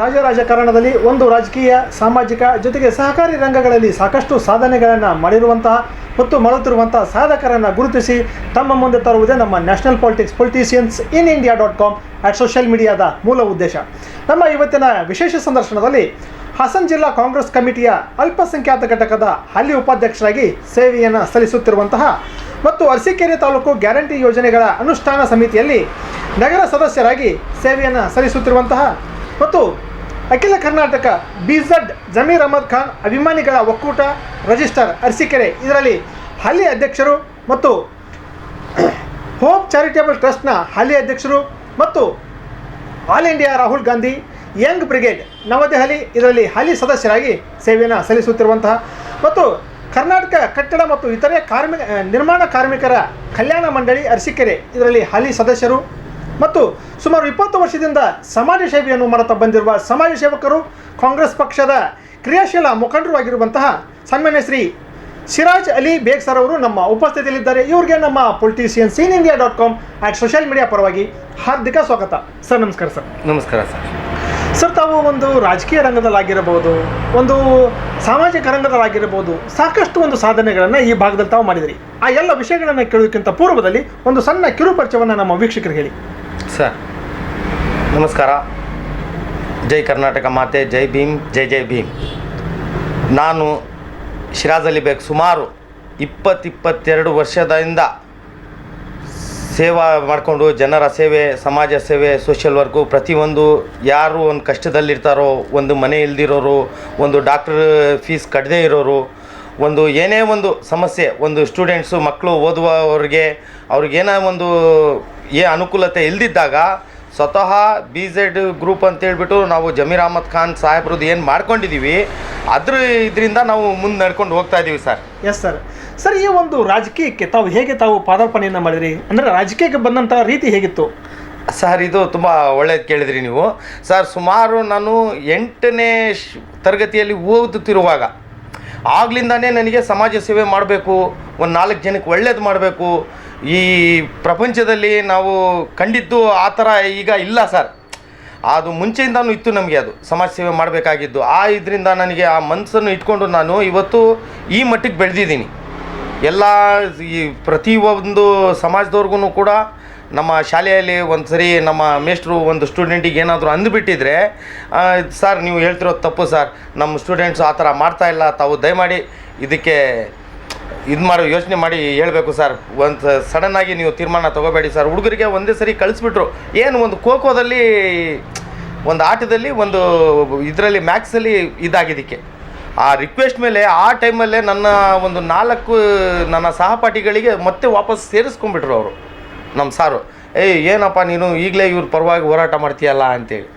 ಇಂದಿನ ರಾಜಕಾರಣದಲ್ಲಿ ಒಂದು ರಾಜಕೀಯ, ಸಾಮಾಜಿಕ ಜೊತೆಗೆ ಸಹಕಾರಿ ರಂಗಗಳಲ್ಲಿ ಸಾಕಷ್ಟು ಸಾಧನೆಗಳನ್ನು ಮಾಡಿರುವಂತಹ ಮತ್ತು ಮಾಡುತ್ತಿರುವಂತಹ ಸಾಧಕರನ್ನು ಗುರುತಿಸಿ ತಮ್ಮ ಮುಂದೆ ತರುವುದೇ ನಮ್ಮ national politics politicians in India dot com at social ಮೀಡಿಯಾದ ಮೂಲ ಉದ್ದೇಶ. ನಮ್ಮ ಇವತ್ತಿನ ವಿಶೇಷ ಸಂದರ್ಶನದಲ್ಲಿ ಹಾಸನ್ ಜಿಲ್ಲಾ ಕಾಂಗ್ರೆಸ್ ಕಮಿಟಿಯ ಅಲ್ಪಸಂಖ್ಯಾತ ಘಟಕದ ಹಾಲಿ ಉಪಾಧ್ಯಕ್ಷರಾಗಿ ಸೇವೆಯನ್ನು ಸಲ್ಲಿಸುತ್ತಿರುವಂತಹ ಮತ್ತು ಅರಸೀಕೆರೆ ತಾಲೂಕು ಗ್ಯಾರಂಟಿ ಯೋಜನೆಗಳ ಅನುಷ್ಠಾನ ಸಮಿತಿಯಲ್ಲಿ ನಗರ ಸದಸ್ಯರಾಗಿ ಸೇವೆಯನ್ನು ಸಲ್ಲಿಸುತ್ತಿರುವಂತಹ ಮತ್ತು ಅಖಿಲ ಕರ್ನಾಟಕ ಬಿಝಡ್ ಜಮೀರ್ ಅಹಮದ್ ಖಾನ್ ಅಭಿಮಾನಿಗಳ ಒಕ್ಕೂಟ ರಿಜಿಸ್ಟರ್ ಅರಸೀಕೆರೆ. ಇದರಲ್ಲಿ ಹಾಲಿ ಅಧ್ಯಕ್ಷರು ಮತ್ತು ಹೋಮ್ ಚಾರಿಟೇಬಲ್ ಟ್ರಸ್ಟ್ನ ಹಾಲಿ ಅಧ್ಯಕ್ಷರು ಮತ್ತು all India Rahul Gandhi young brigade Navadehali ಇದರಲ್ಲಿ ಹಾಲಿ ಸದಸ್ಯರಾಗಿ ಸೇವೆಯನ್ನು ಸಲ್ಲಿಸುತ್ತಿರುವಂತಹ ಮತ್ತು ಕರ್ನಾಟಕ ಕಟ್ಟಡ ಮತ್ತು ಇತರೆ ಕಾರ್ಮಿಕ, ನಿರ್ಮಾಣ ಕಾರ್ಮಿಕರ ಕಲ್ಯಾಣ ಮಂಡಳಿ ಅರಸೀಕೆರೆ. ಇದರಲ್ಲಿ ಹಾಲಿ ಸದಸ್ಯರು ಮತ್ತು ಸುಮಾರು ಇಪ್ಪತ್ತು ವರ್ಷದಿಂದ ಸಮಾಜ ಸೇವೆಯನ್ನು ಮಾಡುತ್ತಾ ಬಂದಿರುವ ಸಮಾಜ ಸೇವಕರು ಕಾಂಗ್ರೆಸ್ ಪಕ್ಷದ ಕ್ರಿಯಾಶೀಲ ಮುಖಂಡರು ಆಗಿರುವಂತಹ ಸನ್ಮಾನ್ಯ ಶ್ರೀ ಸಿರಾಜ್ ಅಲಿ ಬೇಗ್ ಸರ್ ಅವರು ನಮ್ಮ ಉಪಸ್ಥಿತಿಯಲ್ಲಿದ್ದಾರೆ. ಇವರಿಗೆ ನಮ್ಮ politician seen India dot com at social media ಪರವಾಗಿ ಹಾರ್ದಿಕ ಸ್ವಾಗತ. ಸರ್ ನಮಸ್ಕಾರ ಸರ್. ನಮಸ್ಕಾರ ಸರ್. ಸರ್ ತಾವು ಒಂದು ರಾಜಕೀಯ ರಂಗದಲ್ಲಾಗಿರಬಹುದು ಒಂದು ಸಾಮಾಜಿಕ ರಂಗದಲ್ಲಾಗಿರಬಹುದು ಸಾಕಷ್ಟು ಒಂದು ಸಾಧನೆಗಳನ್ನು ಈ ಭಾಗದಲ್ಲಿ ತಾವು ಮಾಡಿದಿರಿ. ಆ ಎಲ್ಲ ವಿಷಯಗಳನ್ನು ಕೇಳೋದಕ್ಕಿಂತ ಪೂರ್ವದಲ್ಲಿ ಒಂದು ಸಣ್ಣ ಕಿರುಪರಿಚಯವನ್ನು ನಮ್ಮ ವೀಕ್ಷಕರಿಗೆ ಹೇಳಿ. ಸರ್, ನಮಸ್ಕಾರ. ಜೈ ಕರ್ನಾಟಕ ಮಾತೆ, ಜೈ ಭೀಮ್, ಜೈ ಜೈ ಭೀಮ್. ನಾನು ಶಿರಾಜಲ್ಲಿ ಬೇಕು ಸುಮಾರು ಇಪ್ಪತ್ತಿಪ್ಪತ್ತೆರಡು ವರ್ಷದಿಂದ ಸೇವಾ ಮಾಡಿಕೊಂಡು ಜನರ ಸೇವೆ, ಸಮಾಜ ಸೇವೆ ಸೋಷಿಯಲ್ ವರ್ಕು ಪ್ರತಿಯೊಂದು ಯಾರು ಒಂದು ಕಷ್ಟದಲ್ಲಿರ್ತಾರೋ, ಒಂದು ಮನೆ ಇಲ್ದಿರೋರು, ಒಂದು ಡಾಕ್ಟರ್ ಫೀಸ್ ಕಟ್ಟದೇ ಇರೋರು, ಒಂದು ಏನೇ ಒಂದು ಸಮಸ್ಯೆ, ಒಂದು ಸ್ಟೂಡೆಂಟ್ಸು ಮಕ್ಕಳು ಓದುವವ್ರಿಗೆ ಅವ್ರಿಗೇನೋ ಒಂದು ಏ ಅನುಕೂಲತೆ ಇಲ್ದಿದ್ದಾಗ ಸ್ವತಃ ಬಿ ಝೆಡ್ ಗ್ರೂಪ್ ಅಂತೇಳ್ಬಿಟ್ಟು ನಾವು ಜಮೀರ್ ಅಹಮದ್ ಖಾನ್ ಸಾಹೇಬ್ರದ್ದು ಏನು ಮಾಡ್ಕೊಂಡಿದ್ದೀವಿ ಅದ್ರ ಇದರಿಂದ ನಾವು ಮುಂದೆ ನಡ್ಕೊಂಡು ಹೋಗ್ತಾ ಇದ್ದೀವಿ ಸರ್. ಎಸ್ ಸರ್ ಸರ್ ಈ ಒಂದು ರಾಜಕೀಯಕ್ಕೆ ತಾವು ಹೇಗೆ ತಾವು ಪಾದಾರ್ಪಣೆಯನ್ನು ಮಾಡಿದ್ರಿ? ಅಂದರೆ ರಾಜಕೀಯಕ್ಕೆ ಬಂದಂಥ ರೀತಿ ಹೇಗಿತ್ತು? ಸರ್ ಇದು ತುಂಬ ಒಳ್ಳೇದು ಕೇಳಿದ್ರಿ ನೀವು. ಸರ್ ಸುಮಾರು ನಾನು ಎಂಟನೇ ಶ್- ತರಗತಿಯಲ್ಲಿ ಓದುತ್ತಿರುವಾಗ ಆಗ್ಲಿಂದಾನೇ ನನಗೆ ಸಮಾಜ ಸೇವೆ ಮಾಡಬೇಕು, ಒಂದು ನಾಲ್ಕು ಜನಕ್ಕೆ ಒಳ್ಳೇದು ಮಾಡಬೇಕು. ಈ ಪ್ರಪಂಚದಲ್ಲಿ ನಾವು ಕಂಡಿದ್ದು ಆ ಥರ ಈಗ ಇಲ್ಲ ಸರ್. ಅದು ಮುಂಚೆಯಿಂದನೂ ಇತ್ತು ನಮಗೆ ಅದು, ಸಮಾಜ ಸೇವೆ ಮಾಡಬೇಕಾಗಿದ್ದು. ಆ ಇದರಿಂದ ನನಗೆ ಆ ಮನಸ್ಸನ್ನು ಇಟ್ಕೊಂಡು ನಾನು ಇವತ್ತು ಈ ಮಟ್ಟಿಗೆ ಬೆಳೆದಿದ್ದೀನಿ. ಎಲ್ಲ ಈ ಪ್ರತಿಯೊಂದು ಸಮಾಜದವ್ರಿಗೂ ಕೂಡ ನಮ್ಮ ಶಾಲೆಯಲ್ಲಿ ಒಂದು ಸರಿ ನಮ್ಮ ಮೇಷ್ಟ್ರು ಒಂದು ಸ್ಟೂಡೆಂಟಿಗೆ ಏನಾದರೂ ಅಂದುಬಿಟ್ಟಿದ್ರೆ ಸರ್, ನೀವು ಹೇಳ್ತಿರೋದು ತಪ್ಪು ಸರ್. ನಮ್ಮ ಸ್ಟೂಡೆಂಟ್ಸ್ ಆ ಥರ ಮಾಡ್ತಾ ಇಲ್ಲ. ತಾವು ದಯಮಾಡಿ ಇದಕ್ಕೆ ಇದು ಮಾಡಿ, ಯೋಚನೆ ಮಾಡಿ ಹೇಳಬೇಕು ಸರ್. ಒಂದು ಸಡನ್ನಾಗಿ ನೀವು ತೀರ್ಮಾನ ತೊಗೋಬೇಡಿ ಸರ್. ಹುಡುಗರಿಗೆ ಒಂದೇ ಸರಿ ಕಳಿಸ್ಬಿಟ್ರು. ಏನು ಒಂದು ಖೋಖೋದಲ್ಲಿ, ಒಂದು ಆಟದಲ್ಲಿ, ಒಂದು ಇದರಲ್ಲಿ, ಮ್ಯಾಕ್ಸಲ್ಲಿ ಇದಾಗಿದ್ದಕ್ಕೆ. ಆ ರಿಕ್ವೆಸ್ಟ್ ಮೇಲೆ, ಆ ಟೈಮಲ್ಲೇ ನನ್ನ ಒಂದು ನಾಲ್ಕು ನನ್ನ ಸಹಪಾಠಿಗಳಿಗೆ ಮತ್ತೆ ವಾಪಸ್ ಸೇರಿಸ್ಕೊಂಡ್ಬಿಟ್ರು ಅವರು. ನಮ್ಮ ಸಾರು ಏಯ್ ಏನಪ್ಪ ನೀನು? ಈಗಲೇ ಇವ್ರ ಪರವಾಗಿ ಹೋರಾಟ ಮಾಡ್ತೀಯಲ್ಲ? ಅಂತೇಳಿ.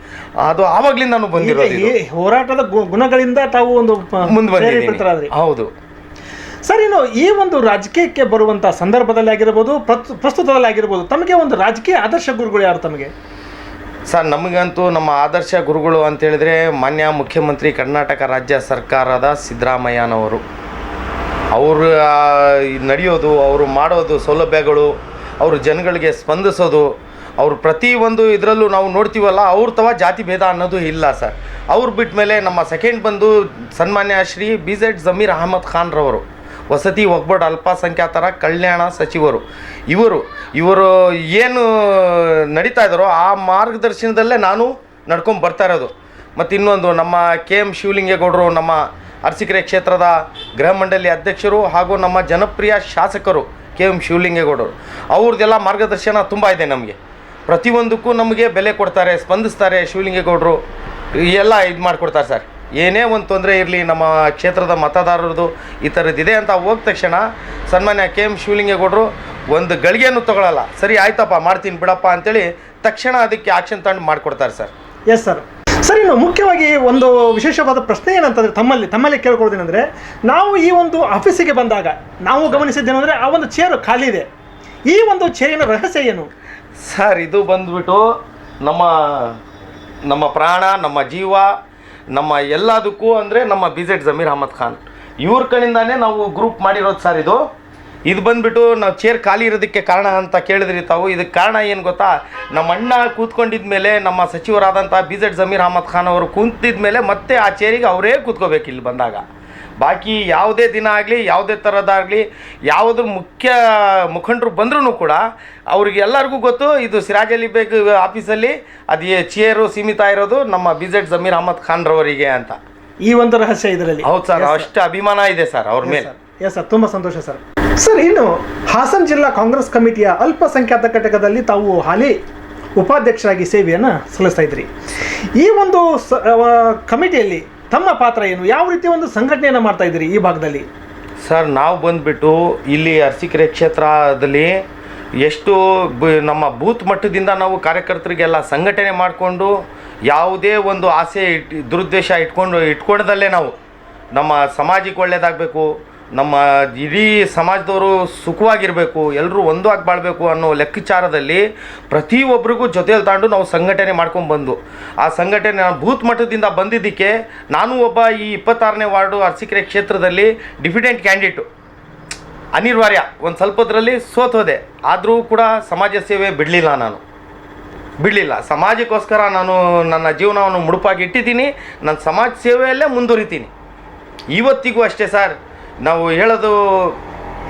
ಅದು ಆವಾಗ್ಲಿಂದ ಬಂದಿರೋದು ಈ ಹೋರಾಟದ ಗು- ಗುಣಗಳಿಂದ ತಾವು ಒಂದು ಪ- ಮುಂದೆ ಬಂದಿದ್ದೀನಿ ಪ್ರೇರೇಪಿತರಾದ್ರಿ. ಹೌದು. ಸರ್ ಇನ್ನು ಈ ಒಂದು ರಾಜಕೀಯಕ್ಕೆ ಬರುವಂಥ ಸಂದರ್ಭದಲ್ಲಿ ಆಗಿರ್ಬೋದು ಪ್ರಸ್ತು- ಪ್ರಸ್ತುತದಲ್ಲಿ ಆಗಿರ್ಬೋದು ತಮಗೆ ಒಂದು ರಾಜಕೀಯ ಆದರ್ಶ ಗುರುಗಳು ಯಾರು ತಮಗೆ? ಸರ್ ನಮಗಂತೂ ನಮ್ಮ ಆದರ್ಶ ಗುರುಗಳು ಅಂತ ಹೇಳಿದ್ರೆ ಮಾನ್ಯ ಮುಖ್ಯಮಂತ್ರಿ ಕರ್ನಾಟಕ ರಾಜ್ಯ ಸರ್ಕಾರದ ಸಿದ್ದರಾಮಯ್ಯನವರು. ಅವರು ನಡೆಯೋದು ಅವರು ಮಾಡೋದು ಸೌಲಭ್ಯಗಳು ಅವರು ಜನಗಳಿಗೆ ಸ್ಪಂದಿಸೋದು, ಅವರು ಪ್ರತಿಯೊಂದು ಇದರಲ್ಲೂ ನಾವು ನೋಡ್ತೀವಲ್ಲ, ಅವ್ರ ತವ ಜಾತಿ ಭೇದ ಅನ್ನೋದು ಇಲ್ಲ ಸರ್. ಅವ್ರು ಬಿಟ್ಟ ಮೇಲೆ ನಮ್ಮ ಸೆಕೆಂಡ್ ಬಂದು ಸನ್ಮಾನ್ಯ ಶ್ರೀ ಬಿ ಝೆಡ್ ಜಮೀರ್ ಅಹಮದ್ ಖಾನ್ರವರು, ವಸತಿ ಒಗ್ಬಡ್ ಅಲ್ಪಸಂಖ್ಯಾತರ ಕಲ್ಯಾಣ ಸಚಿವರು. ಇವರು ಇವರು ಏನು ನಡೀತಾ ಇದ್ದಾರೋ ಆ ಮಾರ್ಗದರ್ಶನದಲ್ಲೇ ನಾನು ನಡ್ಕೊಂಡು ಬರ್ತಾ ಇರೋದು. ಮತ್ತು ಇನ್ನೊಂದು ನಮ್ಮ ಕೆ ಎಂ ಶಿವಲಿಂಗೇಗೌಡರು, ನಮ್ಮ ಅರಸಿಕೆರೆ ಕ್ಷೇತ್ರದ ಗೃಹ ಮಂಡಳಿ ಅಧ್ಯಕ್ಷರು ಹಾಗೂ ನಮ್ಮ ಜನಪ್ರಿಯ ಶಾಸಕರು ಕೆ ಎಂ ಶಿವಲಿಂಗೇಗೌಡರು. ಅವ್ರದ್ದೆಲ್ಲ ಮಾರ್ಗದರ್ಶನ ತುಂಬ ಇದೆ ನಮಗೆ. ಪ್ರತಿಯೊಂದಕ್ಕೂ ನಮಗೆ ಬೆಲೆ ಕೊಡ್ತಾರೆ, ಸ್ಪಂದಿಸ್ತಾರೆ ಶಿವಲಿಂಗೇಗೌಡರು. ಎಲ್ಲ ಇದು ಮಾಡಿಕೊಡ್ತಾರೆ ಸರ್. ಏನೇ ಒಂದು ತೊಂದರೆ ಇರಲಿ, ನಮ್ಮ ಕ್ಷೇತ್ರದ ಮತದಾರರದು ಈ ಥರದ್ದಿದೆ ಅಂತ ಹೋದ ತಕ್ಷಣ ಸನ್ಮಾನ್ಯ ಕೆ ಎಂ ಶಿವಲಿಂಗೇಗೌಡರು ಒಂದು ಗಳಿಗೆಯನ್ನು ತಗೊಳ್ಳಲ್ಲ ಸರಿ, ಆಯ್ತಪ್ಪ, ಮಾಡ್ತೀನಿ ಬಿಡಪ್ಪ ಅಂತೇಳಿ ತಕ್ಷಣ ಅದಕ್ಕೆ ಆಕ್ಷನ್ ತಗೊಂಡು ಮಾಡಿಕೊಡ್ತಾರೆ ಸರ್. ಎಸ್ ಸರ್ ಸರ್, ಇನ್ನು ಮುಖ್ಯವಾಗಿ ಒಂದು ವಿಶೇಷವಾದ ಪ್ರಶ್ನೆ ಏನಂತಂದ್ರೆ ತಮ್ಮಲ್ಲಿ ತಮ್ಮಲ್ಲಿ ಕೇಳ್ಕೊಳ್ಳೋದೇನೆಂದರೆ ನಾವು ಈ ಒಂದು ಆಫೀಸಿಗೆ ಬಂದಾಗ, ನಾವು ಗಮನಿಸಿದ್ದೇನೆಂದರೆ ಆ ಒಂದು ಚೇರು ಖಾಲಿ ಇದೆ. ಈ ಒಂದು ಚೇರಿನ ರಹಸ್ಯ ಏನು? ಸರ್, ಇದು ಬಂದ್ಬಿಟ್ಟು ನಮ್ಮ ನಮ್ಮ ಪ್ರಾಣ, ನಮ್ಮ ಜೀವ, ನಮ್ಮ ಎಲ್ಲದಕ್ಕೂ ಅಂದರೆ ನಮ್ಮ ಬಿ ಜಮೀರ್ ಅಹಮದ್ ಖಾನ್. ಇವ್ರ ಕಡೆಯಿಂದಾನೇ ನಾವು ಗ್ರೂಪ್ ಮಾಡಿರೋದು ಸರ್ ಇದು. ಇದು ಬಂದ್ಬಿಟ್ಟು ನಾವು ಚೇರ್ ಖಾಲಿ ಇರೋದಕ್ಕೆ ಕಾರಣ ಅಂತ ಕೇಳಿದ್ರಿ ತಾವು. ಇದಕ್ಕೆ ಕಾರಣ ಏನು ಗೊತ್ತಾ? ನಮ್ಮ ಅಣ್ಣ ಕೂತ್ಕೊಂಡಿದ ಮೇಲೆ ನಮ್ಮ ಸಚಿವರಾದಂಥ ಬಿ ಜೆಡ್ ಜಮೀರ್ ಅಹಮದ್ ಖಾನ್ ಅವರು ಕೂತಿದ ಮೇಲೆ ಮತ್ತೆ ಆ ಚೇರಿಗೆ ಅವರೇ ಕೂತ್ಕೋಬೇಕು ಇಲ್ಲಿ ಬಂದಾಗ. ಬಾಕಿ ಯಾವುದೇ ದಿನ ಆಗಲಿ ಯಾವುದೇ ಥರದಾಗಲಿ ಯಾವುದ್ರ ಮುಖ್ಯ ಮುಖಂಡರು ಬಂದ್ರೂ ಕೂಡ ಅವ್ರಿಗೆ ಎಲ್ಲರಿಗೂ ಗೊತ್ತು ಇದು ಸಿರಾಜ್ ಅಲಿ ಬೇಗ್ ಆಫೀಸಲ್ಲಿ ಅದು ಚೇರು ಸೀಮಿತ ಇರೋದು ನಮ್ಮ ಬಿ ಜೆಡ್ ಜಮೀರ್ ಅಹಮದ್ ಖಾನ್ರವರಿಗೆ ಅಂತ. ಈ ಒಂದು ರಹಸ್ಯ ಇದರಲ್ಲಿ. ಹೌದು ಸರ್ ಅಷ್ಟು ಅಭಿಮಾನ ಇದೆ ಸರ್ ಅವ್ರ ಮೇಲೆ. ಎಸ್ ಸರ್ ತುಂಬ ಸಂತೋಷ ಸರ್. ಸರ್, ಇನ್ನು ಹಾಸನ ಜಿಲ್ಲಾ ಕಾಂಗ್ರೆಸ್ ಕಮಿಟಿಯ ಅಲ್ಪಸಂಖ್ಯಾತ ಘಟಕದಲ್ಲಿ ತಾವು ಹಾಲಿ ಉಪಾಧ್ಯಕ್ಷರಾಗಿ ಸೇವೆಯನ್ನು ಸಲ್ಲಿಸ್ತಾ ಇದ್ರಿ. ಈ ಒಂದು ಸ- ಕಮಿಟಿಯಲ್ಲಿ ತಮ್ಮ ಪಾತ್ರ ಏನು? ಯಾವ ರೀತಿ ಒಂದು ಸಂಘಟನೆಯನ್ನು ಮಾಡ್ತಾ ಇದ್ದೀರಿ ಈ ಭಾಗದಲ್ಲಿ? ಸರ್, ನಾವು ಬಂದುಬಿಟ್ಟು ಇಲ್ಲಿ ಅರಸೀಕೆರೆ ಕ್ಷೇತ್ರದಲ್ಲಿ ಎಷ್ಟು ನಮ್ಮ ಬೂತ್ ಮಟ್ಟದಿಂದ ನಾವು ಕಾರ್ಯಕರ್ತರಿಗೆಲ್ಲ ಸಂಘಟನೆ ಮಾಡಿಕೊಂಡು ಯಾವುದೇ ಒಂದು ಆಸೆ ಇಟ್, ದುರುದ್ದೇಶ ಇಟ್ಕೊಂಡು, ಇಟ್ಕೊಂಡದಲ್ಲೇ ನಾವು ನಮ್ಮ ಸಮಾಜಕ್ಕೆ ಒಳ್ಳೇದಾಗಬೇಕು ನಮ್ಮ ಇಡೀ ಸಮಾಜದವರು ಸುಖವಾಗಿರಬೇಕು ಎಲ್ಲರೂ ಒಂದಾಗಿ ಬಾಳಬೇಕು ಅನ್ನೋ ಲೆಕ್ಕಾಚಾರದಲ್ಲಿ ಪ್ರತಿಯೊಬ್ಬರಿಗೂ ಜೊತೆಯಲ್ಲಿ ತಾಂಡು ನಾವು ಸಂಘಟನೆ ಮಾಡ್ಕೊಂಡು ಬಂದು ಆ ಸಂಘಟನೆ ಬೂತ್ ಮಟ್ಟದಿಂದ ಬಂದಿದ್ದಕ್ಕೆ ನಾನು ಒಬ್ಬ ಈ ಇಪ್ಪತ್ತಾರನೇ ವಾರ್ಡು ಅರಸಿಕೆರೆ ಕ್ಷೇತ್ರದಲ್ಲಿ ಡಿಫಿಡೆಂಟ್ ಕ್ಯಾಂಡಿಡೇಟು. ಅನಿವಾರ್ಯ, ಒಂದು ಸ್ವಲ್ಪದ್ರಲ್ಲಿ ಸೋತೋದೆ. ಆದರೂ ಕೂಡ ಸಮಾಜ ಸೇವೆ ಬಿಡಲಿಲ್ಲ ನಾನು. ಬಿಡಲಿಲ್ಲ. ಸಮಾಜಕ್ಕೋಸ್ಕರ ನಾನು ನನ್ನ ಜೀವನವನ್ನು ಮುಡುಪಾಗಿ ಇಟ್ಟಿದ್ದೀನಿ ನನ್ನ ಸಮಾಜ ಸೇವೆಯಲ್ಲೇ ಮುಂದುವರಿತೀನಿ. ಇವತ್ತಿಗೂ ಅಷ್ಟೇ ಸರ್. ನಾವು ಹೇಳೋದು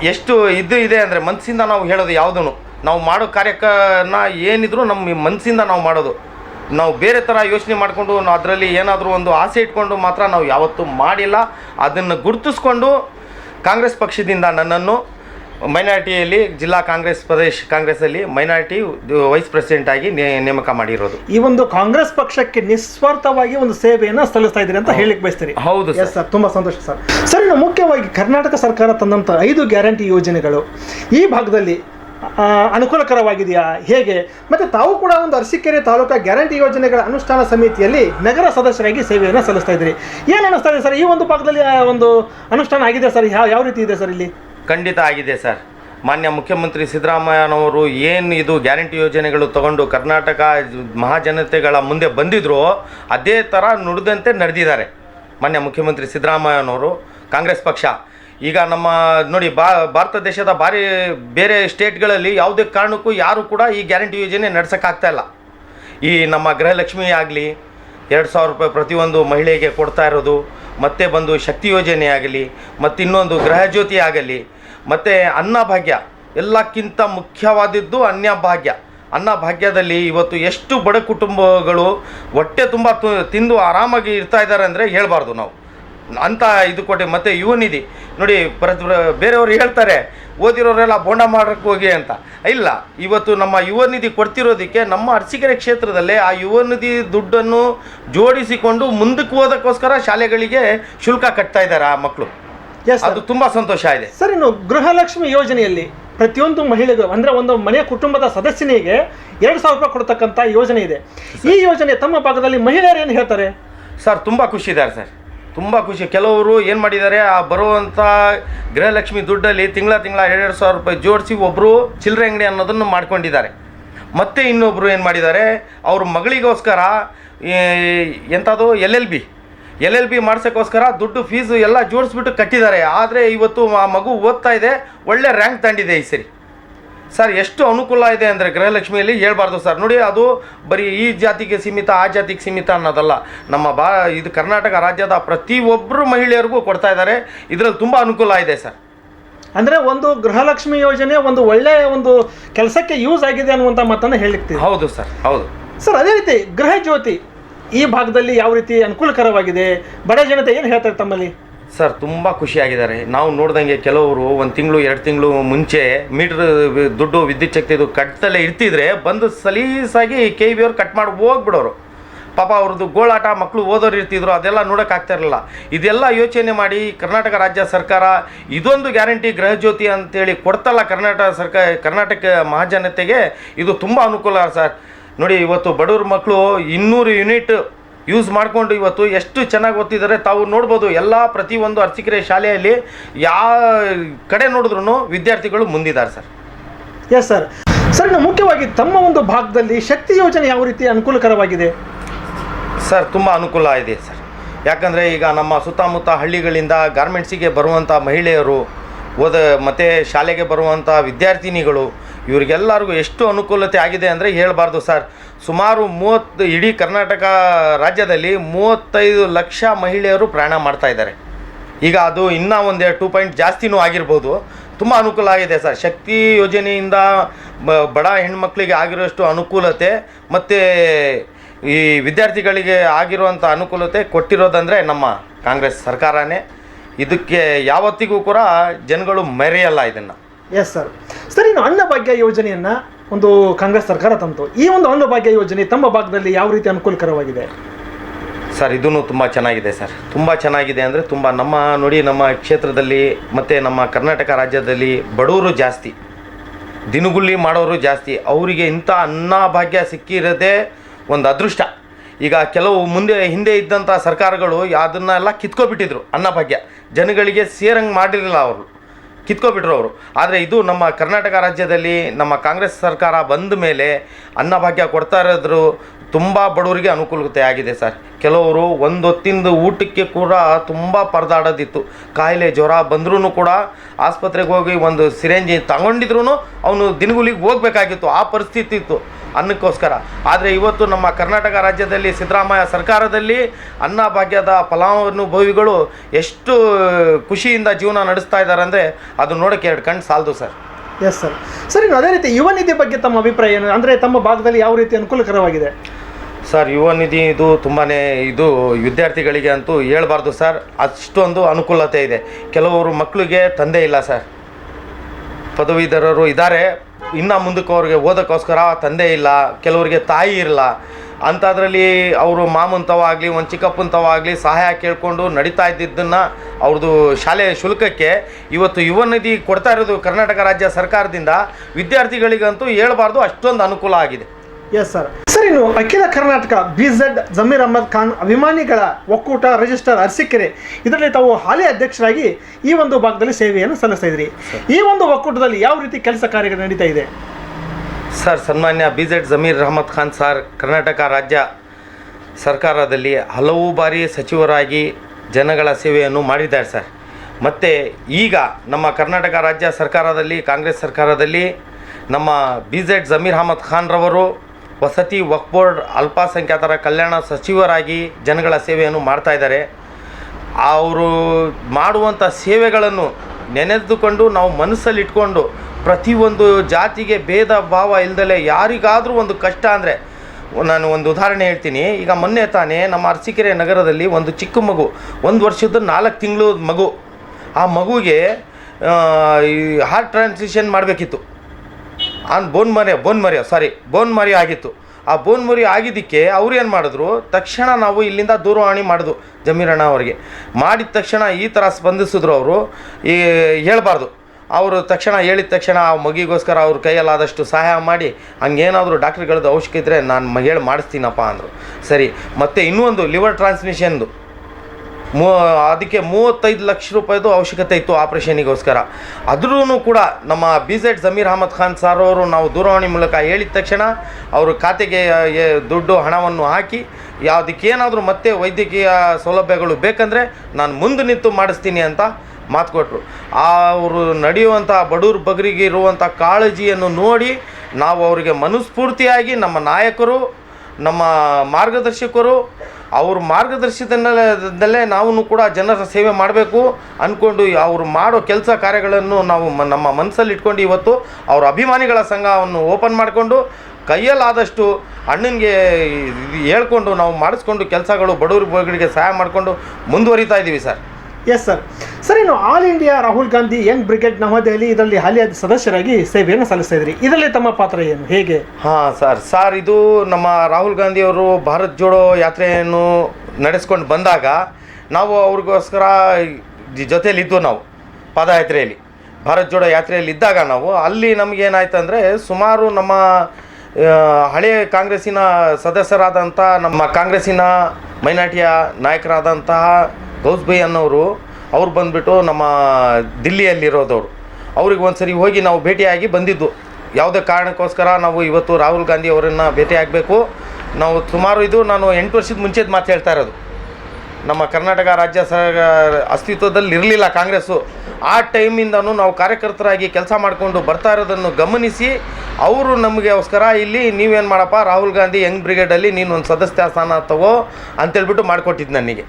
ಎಷ್ಟು ಇದು ಇದೆ ಅಂದರೆ ಮನಸ್ಸಿಂದ ನಾವು ಹೇಳೋದು ಯಾವುದೂ ನಾವು ಮಾಡೋ ಕಾರ್ಯಕ್ಕನ ಏನಿದ್ರು ನಮ್ಮ ಮನಸ್ಸಿಂದ ನಾವು ಮಾಡೋದು. ನಾವು ಬೇರೆ ಥರ ಯೋಚನೆ ಮಾಡಿಕೊಂಡು ಅದರಲ್ಲಿ ಏನಾದರೂ ಒಂದು ಆಸೆ ಇಟ್ಕೊಂಡು ಮಾತ್ರ ನಾವು ಯಾವತ್ತೂ ಮಾಡಿಲ್ಲ. ಅದನ್ನು ಗುರುತಿಸ್ಕೊಂಡು ಕಾಂಗ್ರೆಸ್ ಪಕ್ಷದಿಂದ ನನ್ನನ್ನು ಮೈನಾರಿಟಿಯಲ್ಲಿ ಜಿಲ್ಲಾ ಕಾಂಗ್ರೆಸ್ ಪ್ರದೇಶ್ ಕಾಂಗ್ರೆಸ್ಸಲ್ಲಿ ಮೈನಾರಿಟಿ ವೈಸ್ ಪ್ರೆಸಿಡೆಂಟ್ ಆಗಿ ನೇಮಕ ಮಾಡಿರೋದು. ಈ ಒಂದು ಕಾಂಗ್ರೆಸ್ ಪಕ್ಷಕ್ಕೆ ನಿಸ್ವಾರ್ಥವಾಗಿ ಒಂದು ಸೇವೆಯನ್ನು ಸಲ್ಲಿಸ್ತಾ ಇದ್ದೀರಿ ಅಂತ ಹೇಳಿಕ್ ಬಯಸ್ತೀರಿ. ಹೌದು ಎಸ್ ಸರ್ ತುಂಬ ಸಂತೋಷ ಸರ್. ಸರ್ ಇನ್ನು ಮುಖ್ಯವಾಗಿ ಕರ್ನಾಟಕ ಸರ್ಕಾರ ತಂದಂಥ ಐದು ಗ್ಯಾರಂಟಿ ಯೋಜನೆಗಳು ಈ ಭಾಗದಲ್ಲಿ ಅನುಕೂಲಕರವಾಗಿದೆಯಾ? ಹೇಗೆ? ಮತ್ತು ತಾವು ಕೂಡ ಒಂದು ಅರಸೀಕೆರೆ ತಾಲೂಕಾ ಗ್ಯಾರಂಟಿ ಯೋಜನೆಗಳ ಅನುಷ್ಠಾನ ಸಮಿತಿಯಲ್ಲಿ ನಗರ ಸದಸ್ಯರಾಗಿ ಸೇವೆಯನ್ನು ಸಲ್ಲಿಸ್ತಾ ಇದ್ದೀರಿ. ಏನು ಅನಿಸ್ತಾ ಇದೆ ಸರ್? ಈ ಒಂದು ಭಾಗದಲ್ಲಿ ಆ, ಒಂದು ಅನುಷ್ಠಾನ ಆಗಿದೆ ಸರ್? ಯಾವ ಯಾವ ರೀತಿ ಇದೆ ಸರ್ ಇಲ್ಲಿ? ಖಂಡಿತ ಆಗಿದೆ ಸರ್. ಮಾನ್ಯ ಮುಖ್ಯಮಂತ್ರಿ ಸಿದ್ದರಾಮಯ್ಯನವರು ಏನು ಇದು ಗ್ಯಾರಂಟಿ ಯೋಜನೆಗಳು ತಗೊಂಡು ಕರ್ನಾಟಕ ಮಹಾಜನತೆಗಳ ಮುಂದೆ ಬಂದಿದ್ರು ಅದೇ ಥರ ನುಡಿದಂತೆ ನಡೆದಿದ್ದಾರೆ. ಮಾನ್ಯ ಮುಖ್ಯಮಂತ್ರಿ ಸಿದ್ದರಾಮಯ್ಯನವರು, ಕಾಂಗ್ರೆಸ್ ಪಕ್ಷ. ಈಗ ನಮ್ಮ ನೋಡಿ ಬಾ, ಭಾರತ ದೇಶದ ಭಾರಿ ಬೇರೆ ಸ್ಟೇಟ್ಗಳಲ್ಲಿ ಯಾವುದೇ ಕಾರಣಕ್ಕೂ ಯಾರು ಕೂಡ ಈ ಗ್ಯಾರಂಟಿ ಯೋಜನೆ ನಡೆಸೋಕ್ಕಾಗ್ತಾ ಇಲ್ಲ. ಈ ನಮ್ಮ ಗೃಹಲಕ್ಷ್ಮಿ ಆಗಲಿ, ಎರಡು ಸಾವಿರ ರೂಪಾಯಿ ಪ್ರತಿಯೊಂದು ಮಹಿಳೆಗೆ ಕೊಡ್ತಾ ಇರೋದು, ಮತ್ತೆ ಬಂದು ಶಕ್ತಿ ಯೋಜನೆ ಆಗಲಿ, ಮತ್ತಿನ್ನೊಂದು ಗೃಹಜ್ಯೋತಿ ಆಗಲಿ ಮತ್ತು ಅನ್ನಭಾಗ್ಯ ಎಲ್ಲಕ್ಕಿಂತ ಮುಖ್ಯವಾದದ್ದು ಅನ್ಯಭಾಗ್ಯ ಅನ್ನಭಾಗ್ಯದಲ್ಲಿ ಇವತ್ತು ಎಷ್ಟು ಬಡ ಕುಟುಂಬಗಳು ಹೊಟ್ಟೆ ತುಂಬ ತಿಂದು ಆರಾಮಾಗಿ ಇರ್ತಾ ಇದ್ದಾರೆ ಅಂದರೆ ಹೇಳಬಾರ್ದು ನಾವು. ಅಂತ ಇದು ಕೊಟ್ಟೆ. ಮತ್ತು ಯುವನಿಧಿ ನೋಡಿ ಪ್ರತಿ ಬೇರೆಯವರು ಹೇಳ್ತಾರೆ, ಓದಿರೋರೆಲ್ಲ ಬೋಂಡ ಮಾಡೋಕ್ಕೆ ಹೋಗಿ ಅಂತ. ಇಲ್ಲ, ಇವತ್ತು ನಮ್ಮ ಯುವ ನಿಧಿ ಕೊಡ್ತಿರೋದಕ್ಕೆ ನಮ್ಮ ಅರಸೀಕೆರೆ ಕ್ಷೇತ್ರದಲ್ಲೇ ಆ ಯುವ ನಿಧಿ ದುಡ್ಡನ್ನು ಜೋಡಿಸಿಕೊಂಡು ಮುಂದಕ್ಕೆ ಹೋದಕ್ಕೋಸ್ಕರ ಶಾಲೆಗಳಿಗೆ ಶುಲ್ಕ ಕಟ್ತಾ ಇದ್ದಾರೆ ಆ ಮಕ್ಕಳು. ಎಸ್ ಅದು ತುಂಬಾ ಸಂತೋಷ ಇದೆ. ಸರ್ ಇನ್ನು ಗೃಹಲಕ್ಷ್ಮಿ ಯೋಜನೆಯಲ್ಲಿ ಪ್ರತಿಯೊಂದು ಮಹಿಳೆಗೂ ಅಂದ್ರೆ ಒಂದು ಮನೆಯ ಕುಟುಂಬದ ಸದಸ್ಯನಿಗೆ ಎರಡು ಸಾವಿರ ರೂಪಾಯಿ ಕೊಡ್ತಕ್ಕಂಥ ಯೋಜನೆ ಇದೆ. ಈ ಯೋಜನೆ ತಮ್ಮ ಭಾಗದಲ್ಲಿ ಮಹಿಳೆಯರು ಏನು ಹೇಳ್ತಾರೆ? ಸರ್ ತುಂಬ ಖುಷಿ ಇದ್ದಾರೆ ಸರ್ ತುಂಬ ಖುಷಿ. ಕೆಲವರು ಏನು ಮಾಡಿದ್ದಾರೆ ಆ ಬರುವಂಥ ಗೃಹಲಕ್ಷ್ಮಿ ದುಡ್ಡಲ್ಲಿ ತಿಂಗಳ ತಿಂಗಳ ಎರಡೆರಡು ಸಾವಿರ ರೂಪಾಯಿ ಜೋಡಿಸಿ ಒಬ್ಬರು ಚಿಲ್ಲರೆ ಅಂಗಡಿ ಅನ್ನೋದನ್ನು ಮಾಡ್ಕೊಂಡಿದ್ದಾರೆ. ಮತ್ತೆ ಇನ್ನೊಬ್ಬರು ಏನು ಮಾಡಿದ್ದಾರೆ ಅವ್ರ ಮಗಳಿಗೋಸ್ಕರ ಎಂಥದ್ದು L L B L L B ಮಾಡ್ಸೋಕ್ಕೋಸ್ಕರ ದುಡ್ಡು ಫೀಸು ಎಲ್ಲ ಜೋಡಿಸ್ಬಿಟ್ಟು ಕಟ್ಟಿದ್ದಾರೆ. ಆದರೆ ಇವತ್ತು ಆ ಮಗು ಓದ್ತಾ ಇದೆ ಒಳ್ಳೆ ರ್ಯಾಂಕ್ ತಂದಿದೆ ಈ ಸರಿ. ಸರ್ ಎಷ್ಟು ಅನುಕೂಲ ಇದೆ ಅಂದರೆ ಗೃಹಲಕ್ಷ್ಮಿಯಲ್ಲಿ? ಹೇಳ್ಬಾರ್ದು ಸರ್. ನೋಡಿ ಅದು ಬರೀ ಈ ಜಾತಿಗೆ ಸೀಮಿತ ಆ ಜಾತಿಗೆ ಸೀಮಿತ ಅನ್ನೋದಲ್ಲ. ನಮ್ಮ ಬಾ ಇದು ಕರ್ನಾಟಕ ರಾಜ್ಯದ ಪ್ರತಿಯೊಬ್ಬರು ಮಹಿಳೆಯರಿಗೂ ಕೊಡ್ತಾ ಇದ್ದಾರೆ. ಇದರಲ್ಲಿ ತುಂಬ ಅನುಕೂಲ ಇದೆ ಸರ್. ಅಂದರೆ ಒಂದು ಗೃಹಲಕ್ಷ್ಮಿ ಯೋಜನೆ ಒಂದು ಒಳ್ಳೆಯ ಒಂದು ಕೆಲಸಕ್ಕೆ ಯೂಸ್ ಆಗಿದೆ ಅನ್ನುವಂಥ ಮಾತನ್ನು ಹೇಳಿಕ್ತೀವಿ ಹೌದು ಸರ್ ಹೌದು. ಸರ್ ಅದೇ ರೀತಿ ಗೃಹ ಜ್ಯೋತಿ. ಈ ಭಾಗದಲ್ಲಿ ಯಾವ ರೀತಿ ಅನುಕೂಲಕರವಾಗಿದೆ? ಬಡ ಜನತೆ ಏನು ಹೇಳ್ತಾರೆ ತಮ್ಮಲ್ಲಿ? ಸರ್, ತುಂಬ ಖುಷಿಯಾಗಿದ್ದಾರೆ. ನಾವು ನೋಡ್ದಂಗೆ ಕೆಲವರು ಒಂದು ತಿಂಗಳು, ಎರಡು ತಿಂಗಳು ಮುಂಚೆ ಮೀಟ್ರ್ ದುಡ್ಡು ವಿದ್ಯುತ್ ಶಕ್ತಿದು ಕಟ್ಟಲೇ ಇರ್ತಿದ್ರೆ ಬಂದು ಸಲೀಸಾಗಿ ಕೆ ಬಿ ಅವ್ರು ಕಟ್ ಮಾಡಿ ಹೋಗ್ಬಿಡೋರು. ಪಾಪ ಅವ್ರದ್ದು ಗೋಳಾಟ ಮಕ್ಕಳು ಓದೋರು ಇರ್ತಿದ್ರು, ಅದೆಲ್ಲ ನೋಡೋಕ್ಕಾಗ್ತಾ ಇರಲಿಲ್ಲ. ಇದೆಲ್ಲ ಯೋಚನೆ ಮಾಡಿ ಕರ್ನಾಟಕ ರಾಜ್ಯ ಸರ್ಕಾರ ಇದೊಂದು ಗ್ಯಾರಂಟಿ ಗೃಹಜ್ಯೋತಿ ಅಂತೇಳಿ ಕೊಡ್ತಲ್ಲ ಕರ್ನಾಟಕ ಸರ್ಕಾರ ಕರ್ನಾಟಕ ಮಹಾಜನತೆಗೆ ಇದು ತುಂಬ ಅನುಕೂಲ ಸರ್. ನೋಡಿ ಇವತ್ತು ಬಡವ್ರ ಮಕ್ಕಳು ಇನ್ನೂರು ಯೂನಿಟ್ ಯೂಸ್ ಮಾಡಿಕೊಂಡು ಇವತ್ತು ಎಷ್ಟು ಚೆನ್ನಾಗಿ ಓದ್ತಿದ್ದಾರೆ ತಾವು ನೋಡ್ಬೋದು ಎಲ್ಲ ಪ್ರತಿಯೊಂದು ಅರ್ಚಿಕೆರೆ ಶಾಲೆಯಲ್ಲಿ ಯಾವ ಕಡೆ ನೋಡಿದ್ರು ವಿದ್ಯಾರ್ಥಿಗಳು ಮುಂದಿದ್ದಾರೆ ಸರ್. ಎಸ್ ಸರ್ ಸರ್ ನಾವು ಮುಖ್ಯವಾಗಿ ತಮ್ಮ ಒಂದು ಭಾಗದಲ್ಲಿ ಶಕ್ತಿ ಯೋಜನೆ ಯಾವ ರೀತಿ ಅನುಕೂಲಕರವಾಗಿದೆ? ಸರ್ ತುಂಬ ಅನುಕೂಲ ಇದೆ ಸರ್ ಯಾಕಂದರೆ ಈಗ ನಮ್ಮ ಸುತ್ತಮುತ್ತ ಹಳ್ಳಿಗಳಿಂದ ಗಾರ್ಮೆಂಟ್ಸಿಗೆ ಬರುವಂಥ ಮಹಿಳೆಯರು ಓದ ಮತ್ತು ಶಾಲೆಗೆ ಬರುವಂಥ ವಿದ್ಯಾರ್ಥಿನಿಗಳು, ಇವರಿಗೆಲ್ಲರಿಗೂ ಎಷ್ಟು ಅನುಕೂಲತೆ ಆಗಿದೆ ಅಂದರೆ ಹೇಳಬಾರ್ದು ಸರ್. ಸುಮಾರು ಮೂವತ್ತು, ಇಡೀ ಕರ್ನಾಟಕ ರಾಜ್ಯದಲ್ಲಿ ಮೂವತ್ತೈದು ಲಕ್ಷ ಮಹಿಳೆಯರು ಪ್ರಯಾಣ ಮಾಡ್ತಾ ಇದ್ದಾರೆ. ಈಗ ಅದು ಇನ್ನೂ ಒಂದು ಟೂ ಪಾಯಿಂಟ್ ಜಾಸ್ತಿನೂ ಆಗಿರ್ಬೋದು. ತುಂಬ ಅನುಕೂಲ ಆಗಿದೆ ಸರ್. ಶಕ್ತಿ ಯೋಜನೆಯಿಂದ ಬಡ ಹೆಣ್ಮಕ್ಳಿಗೆ ಆಗಿರೋಷ್ಟು ಅನುಕೂಲತೆ ಮತ್ತು ಈ ವಿದ್ಯಾರ್ಥಿಗಳಿಗೆ ಆಗಿರುವಂಥ ಅನುಕೂಲತೆ ಕೊಟ್ಟಿರೋದಂದರೆ ನಮ್ಮ ಕಾಂಗ್ರೆಸ್ ಸರ್ಕಾರನೇ. ಇದಕ್ಕೆ ಯಾವತ್ತಿಗೂ ಕೂಡ ಜನಗಳು ಮೆರೆಯಲ್ಲ ಇದನ್ನು. ಎಸ್ ಸರ್ ಸರ್ ಇನ್ನು ಅನ್ನಭಾಗ್ಯ ಯೋಜನೆಯನ್ನ ಒಂದು ಕಾಂಗ್ರೆಸ್ ಸರ್ಕಾರ ತಂತು. ಈ ಒಂದು ಅನ್ನಭಾಗ್ಯ ಯೋಜನೆ ತಮ್ಮ ಭಾಗದಲ್ಲಿ ಯಾವ ರೀತಿ ಅನುಕೂಲಕರವಾಗಿದೆ? ಸರ್ ಇದೂ ತುಂಬ ಚೆನ್ನಾಗಿದೆ ಸರ್ ತುಂಬ ಚೆನ್ನಾಗಿದೆ ಅಂದರೆ ತುಂಬ ನಮ್ಮ ನೋಡಿ ನಮ್ಮ ಕ್ಷೇತ್ರದಲ್ಲಿ ಮತ್ತು ನಮ್ಮ ಕರ್ನಾಟಕ ರಾಜ್ಯದಲ್ಲಿ ಬಡವರು ಜಾಸ್ತಿ ದಿನಗುಲಿ ಮಾಡೋರು ಜಾಸ್ತಿ. ಅವರಿಗೆ ಇಂಥ ಅನ್ನಭಾಗ್ಯ ಸಿಕ್ಕಿರೋದೇ ಒಂದು ಅದೃಷ್ಟ. ಈಗ ಕೆಲವು ಮುಂದೆ ಹಿಂದೆ ಇದ್ದಂಥ ಸರ್ಕಾರಗಳು ಅದನ್ನೆಲ್ಲ ಕಿತ್ಕೊಬಿಟ್ಟಿದ್ರು ಅನ್ನಭಾಗ್ಯ. ಜನಗಳಿಗೆ ಸೇರಂಗೆ ಮಾಡಿರಲಿಲ್ಲ ಅವರು. ಕಿತ್ಕೊಬಿಟ್ರು ಅವರು. ಆದರೆ ಇದು ನಮ್ಮ ಕರ್ನಾಟಕ ರಾಜ್ಯದಲ್ಲಿ ನಮ್ಮ ಕಾಂಗ್ರೆಸ್ ಸರ್ಕಾರ ಬಂದ ಮೇಲೆ ಅನ್ನಭಾಗ್ಯ ಕೊಡ್ತಾ ಇರೋದ್ರು ತುಂಬ ಬಡವರಿಗೆ ಅನುಕೂಲತೆ ಆಗಿದೆ ಸರ್. ಕೆಲವರು ಒಂದು ಹೊತ್ತಿಂದ ಊಟಕ್ಕೆ ಕೂಡ ತುಂಬ ಪರದಾಡೋದಿತ್ತು. ಕಾಯಿಲೆ ಜ್ವರ ಬಂದ್ರೂ ಕೂಡ ಆಸ್ಪತ್ರೆಗೆ ಹೋಗಿ ಒಂದು ಸಿರೆಂಜಿ ತಗೊಂಡಿದ್ರು ಅವನು ದಿನಗೂಲಿಗೆ ಹೋಗಬೇಕಾಗಿತ್ತು, ಆ ಪರಿಸ್ಥಿತಿ ಇತ್ತು ಅನ್ನಕ್ಕೋಸ್ಕರ. ಆದರೆ ಇವತ್ತು ನಮ್ಮ ಕರ್ನಾಟಕ ರಾಜ್ಯದಲ್ಲಿ, ಸಿದ್ದರಾಮಯ್ಯ ಸರ್ಕಾರದಲ್ಲಿ ಅನ್ನಭಾಗ್ಯದ ಫಲಾನುಭವಿಗಳು ಎಷ್ಟು ಖುಷಿಯಿಂದ ಜೀವನ ನಡೆಸ್ತಾ ಇದ್ದಾರೆ ಅಂದರೆ ಅದು ನೋಡೋಕ್ಕೆ ಎರಡು ಕಣ್ಣು ಸಾಲದು ಸರ್. ಎಸ್ ಸರ್ ಸರ್ ಇನ್ನು ಅದೇ ರೀತಿ ಯುವ ನಿಧಿ ಬಗ್ಗೆ ತಮ್ಮ ಅಭಿಪ್ರಾಯ ಏನು? ಅಂದರೆ ತಮ್ಮ ಭಾಗದಲ್ಲಿ ಯಾವ ರೀತಿ ಅನುಕೂಲಕರವಾಗಿದೆ? ಸರ್ ಯುವ ನಿಧಿ ಇದು ತುಂಬಾ ಇದು ವಿದ್ಯಾರ್ಥಿಗಳಿಗೆ ಅಂತೂ ಹೇಳ್ಬಾರ್ದು ಸರ್ ಅಷ್ಟೊಂದು ಅನುಕೂಲತೆ ಇದೆ. ಕೆಲವರು ಮಕ್ಕಳಿಗೆ ತಂದೆ ಇಲ್ಲ ಸರ್ ಪದವೀಧರರು ಇದ್ದಾರೆ. ಇನ್ನು ಮುಂದಕ್ಕೆ ಅವ್ರಿಗೆ ಓದೋಕ್ಕೋಸ್ಕರ ತಂದೆ ಇಲ್ಲ. ಕೆಲವರಿಗೆ ತಾಯಿ ಇರಲ್ಲ ಅಂಥದ್ರಲ್ಲಿ ಅವರು ಮಾಮನ್ ತವ ಆಗಲಿ ಒಂದು ಚಿಕ್ಕಪ್ಪನ ತವ ಆಗಲಿ ಸಹಾಯ ಕೇಳಿಕೊಂಡು ನಡೀತಾ ಇದ್ದಿದ್ದನ್ನು ಅವ್ರದ್ದು ಶಾಲೆಯ ಶುಲ್ಕಕ್ಕೆ ಇವತ್ತು ಯುವ ನಿಧಿ ಕೊಡ್ತಾ ಇರೋದು ಕರ್ನಾಟಕ ರಾಜ್ಯ ಸರ್ಕಾರದಿಂದ ವಿದ್ಯಾರ್ಥಿಗಳಿಗಂತೂ ಹೇಳಬಾರ್ದು ಅಷ್ಟೊಂದು ಅನುಕೂಲ ಆಗಿದೆ. ಎಸ್ ಸರ್ ಸರ್ ಇನ್ನು ಅಖಿಲ ಕರ್ನಾಟಕ ಬಿ ಝೆಡ್ ಜಮೀರ್ ಅಹಮದ್ ಖಾನ್ ಅಭಿಮಾನಿಗಳ ಒಕ್ಕೂಟ ರಿಜಿಸ್ಟರ್ ಅರಸಿಕೆರೆ. ಇದರಲ್ಲಿ ತಾವು ಹಾಲಿ ಅಧ್ಯಕ್ಷರಾಗಿ ಈ ಒಂದು ಭಾಗದಲ್ಲಿ ಸೇವೆಯನ್ನು ಸಲ್ಲಿಸ್ತಾ ಇದ್ರಿ. ಈ ಒಂದು ಒಕ್ಕೂಟದಲ್ಲಿ ಯಾವ ರೀತಿ ಕೆಲಸ ಕಾರ್ಯಗಳು ನಡೀತಾ ಇದೆ? ಸರ್, ಸನ್ಮಾನ್ಯ B Z Zameer Ahmed Khan sir, Karnataka ರಾಜ್ಯ ಸರ್ಕಾರದಲ್ಲಿ ಹಲವು ಬಾರಿ ಸಚಿವರಾಗಿ ಜನಗಳ ಸೇವೆಯನ್ನು ಮಾಡಿದ್ದಾರೆ ಸರ್. ಮತ್ತು ಈಗ ನಮ್ಮ ಕರ್ನಾಟಕ ರಾಜ್ಯ ಸರ್ಕಾರದಲ್ಲಿ, ಕಾಂಗ್ರೆಸ್ ಸರ್ಕಾರದಲ್ಲಿ ನಮ್ಮ ಬಿ ಜೆಡ್ ಜಮೀರ್ ಅಹಮದ್ ಖಾನ್ರವರು ವಸತಿ ವಕ್ಫ್ ಬೋರ್ಡ್ ಅಲ್ಪಸಂಖ್ಯಾತರ ಕಲ್ಯಾಣ ಸಚಿವರಾಗಿ ಜನಗಳ ಸೇವೆಯನ್ನು ಮಾಡ್ತಾಯಿದ್ದಾರೆ ಅವರು ಮಾಡುವಂಥ ಸೇವೆಗಳನ್ನು ನೆನೆದುಕೊಂಡು ನಾವು ಮನಸ್ಸಲ್ಲಿ ಇಟ್ಕೊಂಡು ಪ್ರತಿಯೊಂದು ಜಾತಿಗೆ ಭೇದ ಭಾವ ಇಲ್ದಲೆ ಯಾರಿಗಾದರೂ ಒಂದು ಕಷ್ಟ ಅಂದರೆ, ನಾನು ಒಂದು ಉದಾಹರಣೆ ಹೇಳ್ತೀನಿ. ಈಗ ಮೊನ್ನೆ ತಾನೇ ನಮ್ಮ ಅರಸೀಕೆರೆ ನಗರದಲ್ಲಿ ಒಂದು ಚಿಕ್ಕ ಮಗು, ಒಂದು ವರ್ಷದ ನಾಲ್ಕು ತಿಂಗಳು ಮಗು. ಆ ಮಗುಗೆ ಹಾರ್ಟ್ ಟ್ರಾನ್ಸಿಷನ್ ಮಾಡಬೇಕಿತ್ತು on bone marrow bone marrow sorry bone ಮರಿ ಆಗಿತ್ತು. ಆ ಬೋನ್ ಮರಿ ಆಗಿದ್ದಕ್ಕೆ ಅವ್ರು ಏನು ಮಾಡಿದ್ರು, ತಕ್ಷಣ ನಾವು ಇಲ್ಲಿಂದ ದೂರವಾಣಿ ಮಾಡಿದ್ವು ಜಮೀರಣ್ಣ ಅವರಿಗೆ. ಮಾಡಿದ ತಕ್ಷಣ ಈ ಥರ ಸ್ಪಂದಿಸಿದ್ರು ಅವರು, ಈ ಹೇಳ್ಬಾರ್ದು. ಅವರು ತಕ್ಷಣ ಹೇಳಿದ ತಕ್ಷಣ ಆ ಮಗಿಗೋಸ್ಕರ ಅವ್ರ ಕೈಯಲ್ಲಾದಷ್ಟು ಸಹಾಯ ಮಾಡಿ ಹಂಗೇನಾದರೂ ಡಾಕ್ಟ್ರುಗಳದ್ದು ಅವಶ್ಯಕ ಇದ್ದರೆ ನಾನು ಹೇಳಿ ಮಾಡಿಸ್ತೀನಪ್ಪ ಅಂದರು. ಸರಿ, ಮತ್ತು ಇನ್ನೊಂದು ಲಿವರ್ ಟ್ರಾನ್ಸ್ಮಿಷನ್ದು. ಮೂ, ಅದಕ್ಕೆ ಮೂವತ್ತೈದು ಲಕ್ಷ ರೂಪಾಯಿದು ಅವಶ್ಯಕತೆ ಇತ್ತು ಆಪ್ರೇಷನಿಗೋಸ್ಕರ. ಆದ್ರೂ ಕೂಡ ನಮ್ಮ B Z Zameer Ahmed Khan sir ಅವರು ನಾವು ದೂರವಾಣಿ ಮೂಲಕ ಹೇಳಿದ ತಕ್ಷಣ ಅವರು ಖಾತೆಗೆ ದುಡ್ಡು ಹಣವನ್ನು ಹಾಕಿ, ಯಾವುದಕ್ಕೇನಾದರೂ ಮತ್ತೆ ವೈದ್ಯಕೀಯ ಸೌಲಭ್ಯಗಳು ಬೇಕಂದರೆ ನಾನು ಮುಂದೆ ನಿಂತು ಮಾಡಿಸ್ತೀನಿ ಅಂತ ಮಾತು ಕೊಟ್ಟರು ಅವರು ನಡೆಯುವಂಥ ಬಡವ್ರ ಬಗರಿಗೆ ಇರುವಂಥ ಕಾಳಜಿಯನ್ನು ನೋಡಿ ನಾವು ಅವರಿಗೆ ಮನಸ್ಫೂರ್ತಿಯಾಗಿ ನಮ್ಮ ನಾಯಕರು, ನಮ್ಮ ಮಾರ್ಗದರ್ಶಕರು, ಅವ್ರ ಮಾರ್ಗದರ್ಶನದಲ್ಲೇ ನಾವು ಕೂಡ ಜನರ ಸೇವೆ ಮಾಡಬೇಕು ಅಂದ್ಕೊಂಡು ಅವರು ಮಾಡೋ ಕೆಲಸ ಕಾರ್ಯಗಳನ್ನು ನಾವು ನಮ್ಮ ಮನಸ್ಸಲ್ಲಿ ಇಟ್ಕೊಂಡು ಇವತ್ತು ಅವ್ರ ಅಭಿಮಾನಿಗಳ ಸಂಘವನ್ನು ಓಪನ್ ಮಾಡಿಕೊಂಡು ಕೈಯಲ್ಲಾದಷ್ಟು ಅಣ್ಣನಿಗೆ ಹೇಳ್ಕೊಂಡು ನಾವು ಮಾಡಿಸ್ಕೊಂಡು ಕೆಲಸಗಳು ಬಡವ್ರ ಬಗರಿಗೆ ಸಹಾಯ ಮಾಡಿಕೊಂಡು ಮುಂದುವರಿತಾ ಇದ್ದೀವಿ ಸರ್. ಎಸ್ ಸರ್ ಸರ್ ಇನ್ನು all India Rahul Gandhi young brigade Navadehali ಇದರಲ್ಲಿ ಹಾಲಿ ಸದಸ್ಯರಾಗಿ ಸೇವೆಯನ್ನು ಸಲ್ಲಿಸ್ತಾ ಇದ್ರಿ ಇದರಲ್ಲಿ ತಮ್ಮ ಪಾತ್ರ ಏನು? ಹೇಗೆ? ಹಾಂ, ಸರ್. ಸರ್, ಇದು ನಮ್ಮ ರಾಹುಲ್ ಗಾಂಧಿ ಅವರು ಭಾರತ್ ಜೋಡೋ ಯಾತ್ರೆಯನ್ನು ನಡೆಸ್ಕೊಂಡು ಬಂದಾಗ ನಾವು ಅವ್ರಿಗೋಸ್ಕರ ಜೊತೆಯಲ್ಲಿ ಜೊತೆಯಲ್ಲಿದ್ದು ನಾವು, ಪಾದಯಾತ್ರೆಯಲ್ಲಿ. ಭಾರತ್ ಜೋಡೋ ಯಾತ್ರೆಯಲ್ಲಿ ಇದ್ದಾಗ ನಾವು ಅಲ್ಲಿ ನಮಗೇನಾಯ್ತು ಅಂದರೆ ಸುಮಾರು ನಮ್ಮ ಹಳೆ ಹಳೆಯ ಕಾಂಗ್ರೆಸ್ಸಿನ ಸದಸ್ಯರಾದಂಥ ನಮ್ಮ ಕಾಂಗ್ರೆಸ್ಸಿನ ಮೈನಾರಿಟಿಯ ನಾಯಕರಾದಂತಹ ಗೌಸ್ಬೈ ಅನ್ನೋರು ಅವ್ರು ಬಂದುಬಿಟ್ಟು ನಮ್ಮ ದಿಲ್ಲಿಯಲ್ಲಿರೋದವರು. ಅವ್ರಿಗೆ ಒಂದು ಸರಿ ಹೋಗಿ ನಾವು ಭೇಟಿಯಾಗಿ ಬಂದಿದ್ದು. ಯಾವುದೇ ಕಾರಣಕ್ಕೋಸ್ಕರ ನಾವು ಇವತ್ತು ರಾಹುಲ್ ಗಾಂಧಿ ಅವರನ್ನು ಭೇಟಿ ಆಗಬೇಕು. ನಾವು ಸುಮಾರು ಇದು ನಾನು ಎಂಟು ವರ್ಷದ ಮುಂಚೆದ ಮಾತು ಹೇಳ್ತಾ ಇರೋದು. ನಮ್ಮ ಕರ್ನಾಟಕ ರಾಜ್ಯ ಸ ಅಸ್ತಿತ್ವದಲ್ಲಿ ಇರಲಿಲ್ಲ ಕಾಂಗ್ರೆಸ್ಸು. ಆ ಟೈಮಿಂದನೂ ನಾವು ಕಾರ್ಯಕರ್ತರಾಗಿ ಕೆಲಸ ಮಾಡಿಕೊಂಡು ಬರ್ತಾ ಇರೋದನ್ನು ಗಮನಿಸಿ, ಅವರು ನಮಗೋಸ್ಕರ ಇಲ್ಲಿ ನೀವೇನು ಮಾಡಪ್ಪ, ರಾಹುಲ್ ಗಾಂಧಿ ಯಂಗ್ ಬ್ರಿಗೇಡಲ್ಲಿ ನೀನು ಒಂದು ಸದಸ್ಯ ಸ್ಥಾನ ತಗೋ ಅಂತೇಳ್ಬಿಟ್ಟು ಮಾಡಿಕೊಟ್ಟಿದ್ದು ನನಗೆ.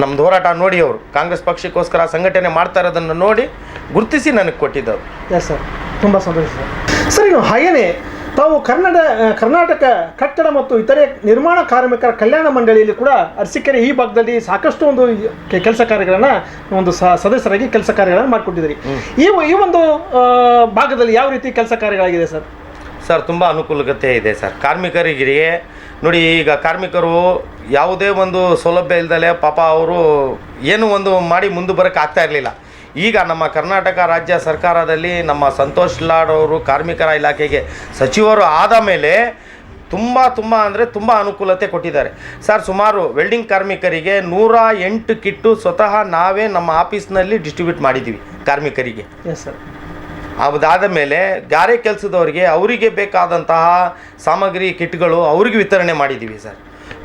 ನಮ್ಮದು ಹೋರಾಟ ನೋಡಿ ಅವರು. ಕಾಂಗ್ರೆಸ್ ಪಕ್ಷಕ್ಕೋಸ್ಕರ ಸಂಘಟನೆ ಮಾಡ್ತಾ ಇರೋದನ್ನು ನೋಡಿ ಗುರುತಿಸಿ ನನಗೆ ಕೊಟ್ಟಿದ್ದವರು. ಎಸ್ ಸರ್ ತುಂಬ ಸಂತೋಷ ಸರ್ ಸರ್ ಇನ್ನು ಹಾಗೆಯೇ ತಾವು ಕನ್ನಡ ಕರ್ನಾಟಕ ಕಟ್ಟಡ ಮತ್ತು ಇತರೆ ನಿರ್ಮಾಣ ಕಾರ್ಮಿಕರ ಕಲ್ಯಾಣ ಮಂಡಳಿಯಲ್ಲಿ ಕೂಡ ಅರಸಿಕೆರೆ ಈ ಭಾಗದಲ್ಲಿ ಸಾಕಷ್ಟು ಒಂದು ಕೆಲಸ ಕಾರ್ಯಗಳನ್ನು ಒಂದು ಸ ಸದಸ್ಯರಾಗಿ ಕೆಲಸ ಕಾರ್ಯಗಳನ್ನು ಮಾಡಿಕೊಟ್ಟಿದ್ದೀರಿ. ಈ ಈ ಒಂದು ಭಾಗದಲ್ಲಿ ಯಾವ ರೀತಿ ಕೆಲಸ ಕಾರ್ಯಗಳಾಗಿದೆ ಸರ್ ಸರ್ ತುಂಬ ಅನುಕೂಲತೆ ಇದೆ ಸರ್ ಕಾರ್ಮಿಕರಿಗೆ ನೋಡಿ ಈಗ ಕಾರ್ಮಿಕರು ಯಾವುದೇ ಒಂದು ಸೌಲಭ್ಯ ಇಲ್ದಲೆ ಪಾಪ ಅವರು ಏನು ಒಂದು ಮಾಡಿ ಮುಂದೆ ಬರೋಕ್ಕೆ ಆಗ್ತಾ ಇರಲಿಲ್ಲ. ಈಗ ನಮ್ಮ ಕರ್ನಾಟಕ ರಾಜ್ಯ ಸರ್ಕಾರದಲ್ಲಿ ನಮ್ಮ ಸಂತೋಷ್ ಲಾಡ್ ಅವರು ಕಾರ್ಮಿಕರ ಇಲಾಖೆಗೆ ಸಚಿವರು ಆದ ಮೇಲೆ ತುಂಬ ತುಂಬ ಅಂದರೆ ತುಂಬ ಅನುಕೂಲತೆ ಕೊಟ್ಟಿದ್ದಾರೆ. ಸರ್ ಸುಮಾರು ವೆಲ್ಡಿಂಗ್ ಕಾರ್ಮಿಕರಿಗೆ ನೂರ ಎಂಟು ಕಿಟ್ಟು ಸ್ವತಃ ನಾವೇ ನಮ್ಮ ಆಫೀಸ್ನಲ್ಲಿ ಡಿಸ್ಟ್ರಿಬ್ಯೂಟ್ ಮಾಡಿದ್ದೀವಿ ಕಾರ್ಮಿಕರಿಗೆ. ಎಸ್ ಸರ್ ಅದಾದ ಮೇಲೆ ಗಾರೆ ಕೆಲಸದವರಿಗೆ ಅವರಿಗೆ ಬೇಕಾದಂತಹ ಸಾಮಗ್ರಿ ಕಿಟ್ಗಳು ಅವ್ರಿಗೆ ವಿತರಣೆ ಮಾಡಿದ್ದೀವಿ ಸರ್.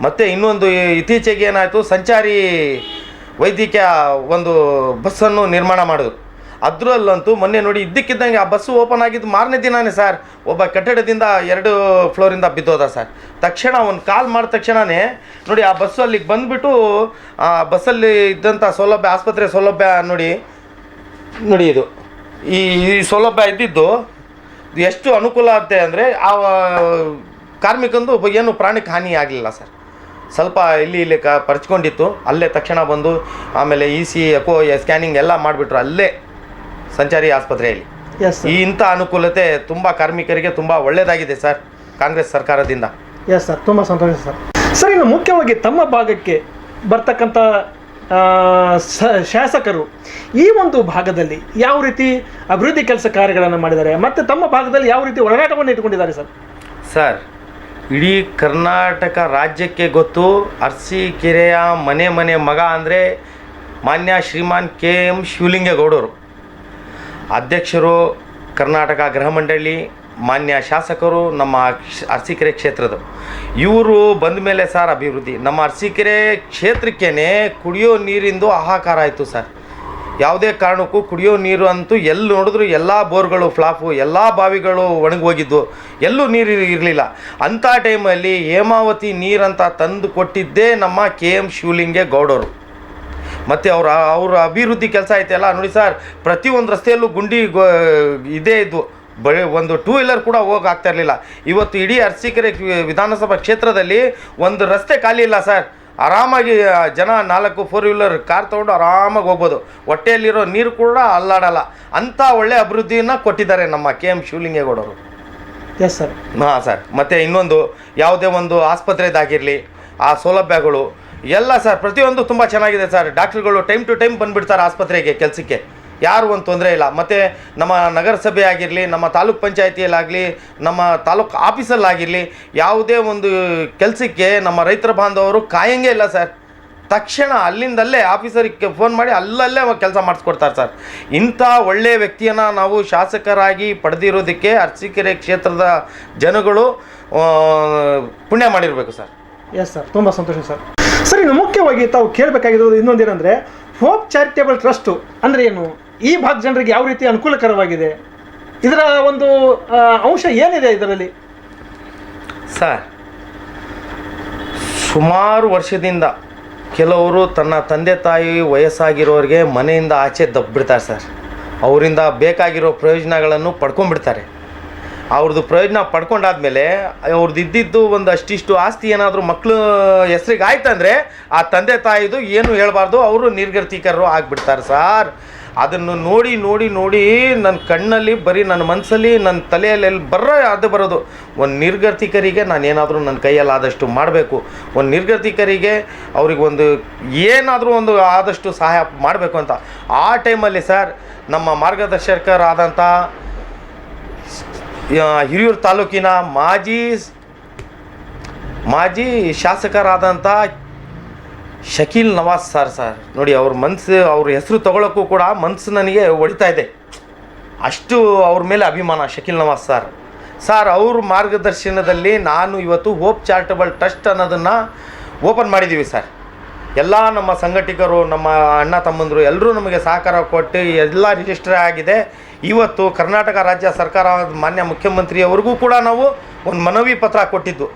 ಮತ್ತು ಇನ್ನೊಂದು ಇತ್ತೀಚೆಗೆ ಏನಾಯಿತು, ಸಂಚಾರಿ ವೈದ್ಯಕೀಯ ಒಂದು ಬಸ್ಸನ್ನು ನಿರ್ಮಾಣ ಮಾಡಿದ್ರು. ಅದರಲ್ಲಂತೂ ಮೊನ್ನೆ ನೋಡಿ ಇದ್ದಕ್ಕಿದ್ದಂಗೆ ಆ ಬಸ್ಸು ಓಪನ್ ಆಗಿದ್ದು ಮಾರನೇ ದಿನವೇ ಸರ್. ಒಬ್ಬ ಕಟ್ಟಡದಿಂದ ಎರಡು ಫ್ಲೋರಿಂದ ಬಿದ್ದೋದ ಸರ್. ತಕ್ಷಣ ಒಂದು ಕಾಲ್ ಮಾಡಿದ ತಕ್ಷಣವೇ ನೋಡಿ ಆ ಬಸ್ಸು ಅಲ್ಲಿಗೆ ಬಂದುಬಿಟ್ಟು, ಆ ಬಸ್ಸಲ್ಲಿ ಇದ್ದಂಥ ಸೌಲಭ್ಯ, ಆಸ್ಪತ್ರೆ ಸೌಲಭ್ಯ ನೋಡಿ ನೋಡಿ ಇದು. ಈ ಸೌಲಭ್ಯ ಇದ್ದಿದ್ದು ಇದು ಎಷ್ಟು ಅನುಕೂಲ ಆಗುತ್ತೆ ಅಂದರೆ ಆ ಕಾರ್ಮಿಕಂದು ಏನು ಪ್ರಾಣಕ್ಕೆ ಹಾನಿ ಆಗಲಿಲ್ಲ ಸರ್. ಸ್ವಲ್ಪ ಇಲ್ಲಿ ಇಲ್ಲಿ ಕ ಪರ್ಚ್ಕೊಂಡಿತ್ತು. ಅಲ್ಲೇ ತಕ್ಷಣ ಬಂದು ಆಮೇಲೆ ಇ ಸಿ ಎಕೋ ಸ್ಕ್ಯಾನಿಂಗ್ ಎಲ್ಲ ಮಾಡಿಬಿಟ್ರು ಅಲ್ಲೇ ಸಂಚಾರಿ ಆಸ್ಪತ್ರೆಯಲ್ಲಿ. ಎಸ್ ಈ ಇಂಥ ಅನುಕೂಲತೆ ತುಂಬ ಕಾರ್ಮಿಕರಿಗೆ ತುಂಬ ಒಳ್ಳೆಯದಾಗಿದೆ ಸರ್ ಕಾಂಗ್ರೆಸ್ ಸರ್ಕಾರದಿಂದ. ಎಸ್ ಸರ್ ತುಂಬ ಸಂತೋಷ ಸರ್ ಸರ್ ಇನ್ನು ಮುಖ್ಯವಾಗಿ ತಮ್ಮ ಭಾಗಕ್ಕೆ ಬರ್ತಕ್ಕಂಥ ಶಾಸಕರು ಈ ಒಂದು ಭಾಗದಲ್ಲಿ ಯಾವ ರೀತಿ ಅಭಿವೃದ್ಧಿ ಕೆಲಸ ಕಾರ್ಯಗಳನ್ನು ಮಾಡಿದ್ದಾರೆ ಮತ್ತು ತಮ್ಮ ಭಾಗದಲ್ಲಿ ಯಾವ ರೀತಿ ಒಡನಾಟವನ್ನು ಇಟ್ಕೊಂಡಿದ್ದಾರೆ ಸರ್ ಸರ್ ಇಡೀ ಕರ್ನಾಟಕ ರಾಜ್ಯಕ್ಕೆ ಗೊತ್ತು ಅರಸೀಕೆರೆಯ ಮನೆ ಮನೆ ಮಗ ಅಂದರೆ ಮಾನ್ಯ ಶ್ರೀಮಾನ್ ಕೆ ಎಂ ಶಿವಲಿಂಗೇಗೌಡರು. ಅಧ್ಯಕ್ಷರು ಕರ್ನಾಟಕ ಗೃಹ ಮಂಡಳಿ, ಮಾನ್ಯ ಶಾಸಕರು, ನಮ್ಮ ಅರಸೀಕೆರೆ ಕ್ಷೇತ್ರದ. ಇವರು ಬಂದ ಮೇಲೆ ಸರ್ ಅಭಿವೃದ್ಧಿ. ನಮ್ಮ ಅರಸೀಕೆರೆ ಕ್ಷೇತ್ರಕ್ಕೇ ಕುಡಿಯೋ ನೀರಿಂದು ಹಾಹಾಕಾರ ಆಯಿತು ಸರ್. ಯಾವುದೇ ಕಾರಣಕ್ಕೂ ಕುಡಿಯೋ ನೀರು ಅಂತೂ ಎಲ್ಲಿ ನೋಡಿದ್ರು ಎಲ್ಲ ಬೋರ್ಗಳು ಫ್ಲಾಪು, ಎಲ್ಲ ಬಾವಿಗಳು ಒಣಗಿ ಹೋಗಿದ್ದು ಎಲ್ಲೂ ನೀರು ಇರಲಿಲ್ಲ. ಅಂಥ ಟೈಮಲ್ಲಿ ಹೇಮಾವತಿ ನೀರಂತ ತಂದು ಕೊಟ್ಟಿದ್ದೇ ನಮ್ಮ ಕೆ ಎಂ ಶಿವಲಿಂಗೆ ಗೌಡರು. ಮತ್ತು ಅವರ ಅವರ ಅಭಿವೃದ್ಧಿ ಕೆಲಸ ಐತೆಲ್ಲ ನೋಡಿ ಸರ್, ಪ್ರತಿಯೊಂದು ರಸ್ತೆಯಲ್ಲೂ ಗುಂಡಿ ಗೊ, ಇದೇ ಇದ್ದು ಬ, ಒಂದು ಟೂ ವೀಲರ್ ಕೂಡ ಹೋಗಿ ಆಗ್ತಾ ಇರಲಿಲ್ಲ. ಇವತ್ತು ಇಡೀ ಅರಸೀಕೆರೆ ವಿಧಾನಸಭಾ ಕ್ಷೇತ್ರದಲ್ಲಿ ಒಂದು ರಸ್ತೆ ಖಾಲಿ ಇಲ್ಲ ಸರ್. ಆರಾಮಾಗಿ ಜನ ನಾಲ್ಕು ಫೋರ್ ವೀಲರ್ ಕಾರ್ ತೊಗೊಂಡು ಆರಾಮಾಗಿ ಹೋಗ್ಬೋದು. ಹೊಟ್ಟೆಯಲ್ಲಿರೋ ನೀರು ಕೂಡ ಅಲ್ಲಾಡಲ್ಲ. ಅಂಥ ಒಳ್ಳೆ ಅಭಿವೃದ್ಧಿಯನ್ನು ಕೊಟ್ಟಿದ್ದಾರೆ ನಮ್ಮ ಕೆ ಎಂ ಶಿವಲಿಂಗೇಗೌಡರು. ಎಸ್ ಸರ್ ಹಾಂ ಸರ್ ಮತ್ತು ಇನ್ನೊಂದು ಯಾವುದೇ ಒಂದು ಆಸ್ಪತ್ರೆದಾಗಿರಲಿ ಆ ಸೌಲಭ್ಯಗಳು ಎಲ್ಲ ಸರ್ ಪ್ರತಿಯೊಂದು ತುಂಬ ಚೆನ್ನಾಗಿದೆ ಸರ್ ಡಾಕ್ಟ್ರುಗಳು ಟೈಮ್ ಟು ಟೈಮ್ ಬಂದುಬಿಡ್ತಾರೆ ಆಸ್ಪತ್ರೆಗೆ ಕೆಲಸಕ್ಕೆ. ಯಾರು ಒಂದು ತೊಂದರೆ ಇಲ್ಲ. ಮತ್ತು ನಮ್ಮ ನಗರಸಭೆ ಆಗಿರಲಿ, ನಮ್ಮ ತಾಲೂಕ್ ಪಂಚಾಯತಿಯಲ್ಲಾಗಲಿ, ನಮ್ಮ ತಾಲೂಕು ಆಫೀಸಲ್ಲಾಗಿರಲಿ, ಯಾವುದೇ ಒಂದು ಕೆಲಸಕ್ಕೆ ನಮ್ಮ ರೈತರ ಬಾಂಧವರು ಕಾಯಂಗೇ ಇಲ್ಲ ಸರ್. ತಕ್ಷಣ ಅಲ್ಲಿಂದಲ್ಲೇ ಆಫೀಸರಿಗೆ ಫೋನ್ ಮಾಡಿ ಅಲ್ಲಲ್ಲೇ ಕೆಲಸ ಮಾಡಿಸ್ಕೊಡ್ತಾರೆ ಸರ್. ಇಂಥ ಒಳ್ಳೆಯ ವ್ಯಕ್ತಿಯನ್ನು ನಾವು ಶಾಸಕರಾಗಿ ಪಡೆದಿರೋದಕ್ಕೆ ಅರ್ಸಿಕೆರೆ ಕ್ಷೇತ್ರದ ಜನಗಳು ಪುಣ್ಯ ಮಾಡಿರಬೇಕು ಸರ್. ಎಸ್ ಸರ್ ತುಂಬ ಸಂತೋಷ ಸರ್. ಸರ್, ಇನ್ನು ಮುಖ್ಯವಾಗಿ ತಾವು ಕೇಳಬೇಕಾಗಿರೋದು ಇನ್ನೊಂದೇನೆಂದರೆ ಹೋಪ್ ಚಾರಿಟೇಬಲ್ ಟ್ರಸ್ಟು ಅಂದರೆ ಏನು? ಈ ಭಾಗ ಜನರಿಗೆ ಯಾವ ರೀತಿ ಅನುಕೂಲಕರವಾಗಿದೆ? ಇದರ ಒಂದು ಅಂಶ ಏನಿದೆ ಇದರಲ್ಲಿ? ಸರ್, ಸುಮಾರು ವರ್ಷದಿಂದ ಕೆಲವರು ತನ್ನ ತಂದೆ ತಾಯಿ ವಯಸ್ಸಾಗಿರೋರಿಗೆ ಮನೆಯಿಂದ ಆಚೆ ದಬ್ಬಿಡ್ತಾರೆ ಸರ್. ಅವರಿಂದ ಬೇಕಾಗಿರೋ ಪ್ರಯೋಜನಗಳನ್ನು ಪಡ್ಕೊಂಡ್ಬಿಡ್ತಾರೆ. ಅವ್ರದ್ದು ಪ್ರಯೋಜನ ಪಡ್ಕೊಂಡಾದ್ಮೇಲೆ ಅವ್ರದ್ದು ಇದ್ದಿದ್ದು ಒಂದು ಅಷ್ಟಿಷ್ಟು ಆಸ್ತಿ ಏನಾದರೂ ಮಕ್ಕಳು ಹೆಸ್ರಿಗೆ ಆಯ್ತಂದರೆ ಆ ತಂದೆ ತಾಯಿದು ಏನು ಹೇಳಬಾರ್ದು, ಅವರು ನಿರ್ಗತಿಕರು ಆಗಿಬಿಡ್ತಾರೆ ಸಾರ್. ಅದನ್ನು ನೋಡಿ ನೋಡಿ ನೋಡಿ ನನ್ನ ಕಣ್ಣಲ್ಲಿ, ಬರೀ ನನ್ನ ಮನಸ್ಸಲ್ಲಿ ನನ್ನ ತಲೆಯಲ್ಲಿ ಬರೋ ಅದು ಬರೋದು. ಒಂದು ನಿರ್ಗತಿಕರಿಗೆ ನಾನು ಏನಾದರೂ ನನ್ನ ಕೈಯಲ್ಲಿ ಆದಷ್ಟು ಮಾಡಬೇಕು. ಒಂದು ನಿರ್ಗತಿಕರಿಗೆ ಅವ್ರಿಗೆ ಒಂದು ಏನಾದರೂ ಒಂದು ಆದಷ್ಟು ಸಹಾಯ ಮಾಡಬೇಕು ಅಂತ. ಆ ಟೈಮಲ್ಲಿ ಸರ್, ನಮ್ಮ ಮಾರ್ಗದರ್ಶಕರಾದಂಥ ಹಿರಿಯೂರು ತಾಲೂಕಿನ ಮಾಜಿ ಮಾಜಿ ಶಾಸಕರಾದಂಥ ಶಕೀಲ್ ನವಾಜ್ ಸರ್ ಸರ್. ನೋಡಿ, ಅವ್ರ ಮನಸ್ಸು ಅವ್ರ ಹೆಸರು ತಗೊಳ್ಳೋಕ್ಕೂ ಕೂಡ ಮನಸ್ಸು ನನಗೆ ಹೊಡಿತಾ ಇದೆ. ಅಷ್ಟು ಅವ್ರ ಮೇಲೆ ಅಭಿಮಾನ ಶಕೀಲ್ ನವಾಜ್ ಸರ್. ಸರ್, ಅವ್ರ ಮಾರ್ಗದರ್ಶನದಲ್ಲಿ ನಾನು ಇವತ್ತು ಹೋಪ್ ಚಾರಿಟಬಲ್ ಟ್ರಸ್ಟ್ ಅನ್ನೋದನ್ನು ಓಪನ್ ಮಾಡಿದ್ದೀವಿ ಸರ್. ಎಲ್ಲ ನಮ್ಮ ಸಂಘಟಕರು ನಮ್ಮ ಅಣ್ಣ ತಮ್ಮಂದರು ಎಲ್ಲರೂ ನಮಗೆ ಸಹಕಾರ ಕೊಟ್ಟು ಎಲ್ಲ ರಿಜಿಸ್ಟರ್ ಆಗಿದೆ. ಇವತ್ತು ಕರ್ನಾಟಕ ರಾಜ್ಯ ಸರ್ಕಾರ, ಮಾನ್ಯ ಮುಖ್ಯಮಂತ್ರಿಯವರಿಗೂ ಕೂಡ ನಾವು ಒಂದು ಮನವಿ ಪತ್ರ ಕೊಟ್ಟಿದ್ದು.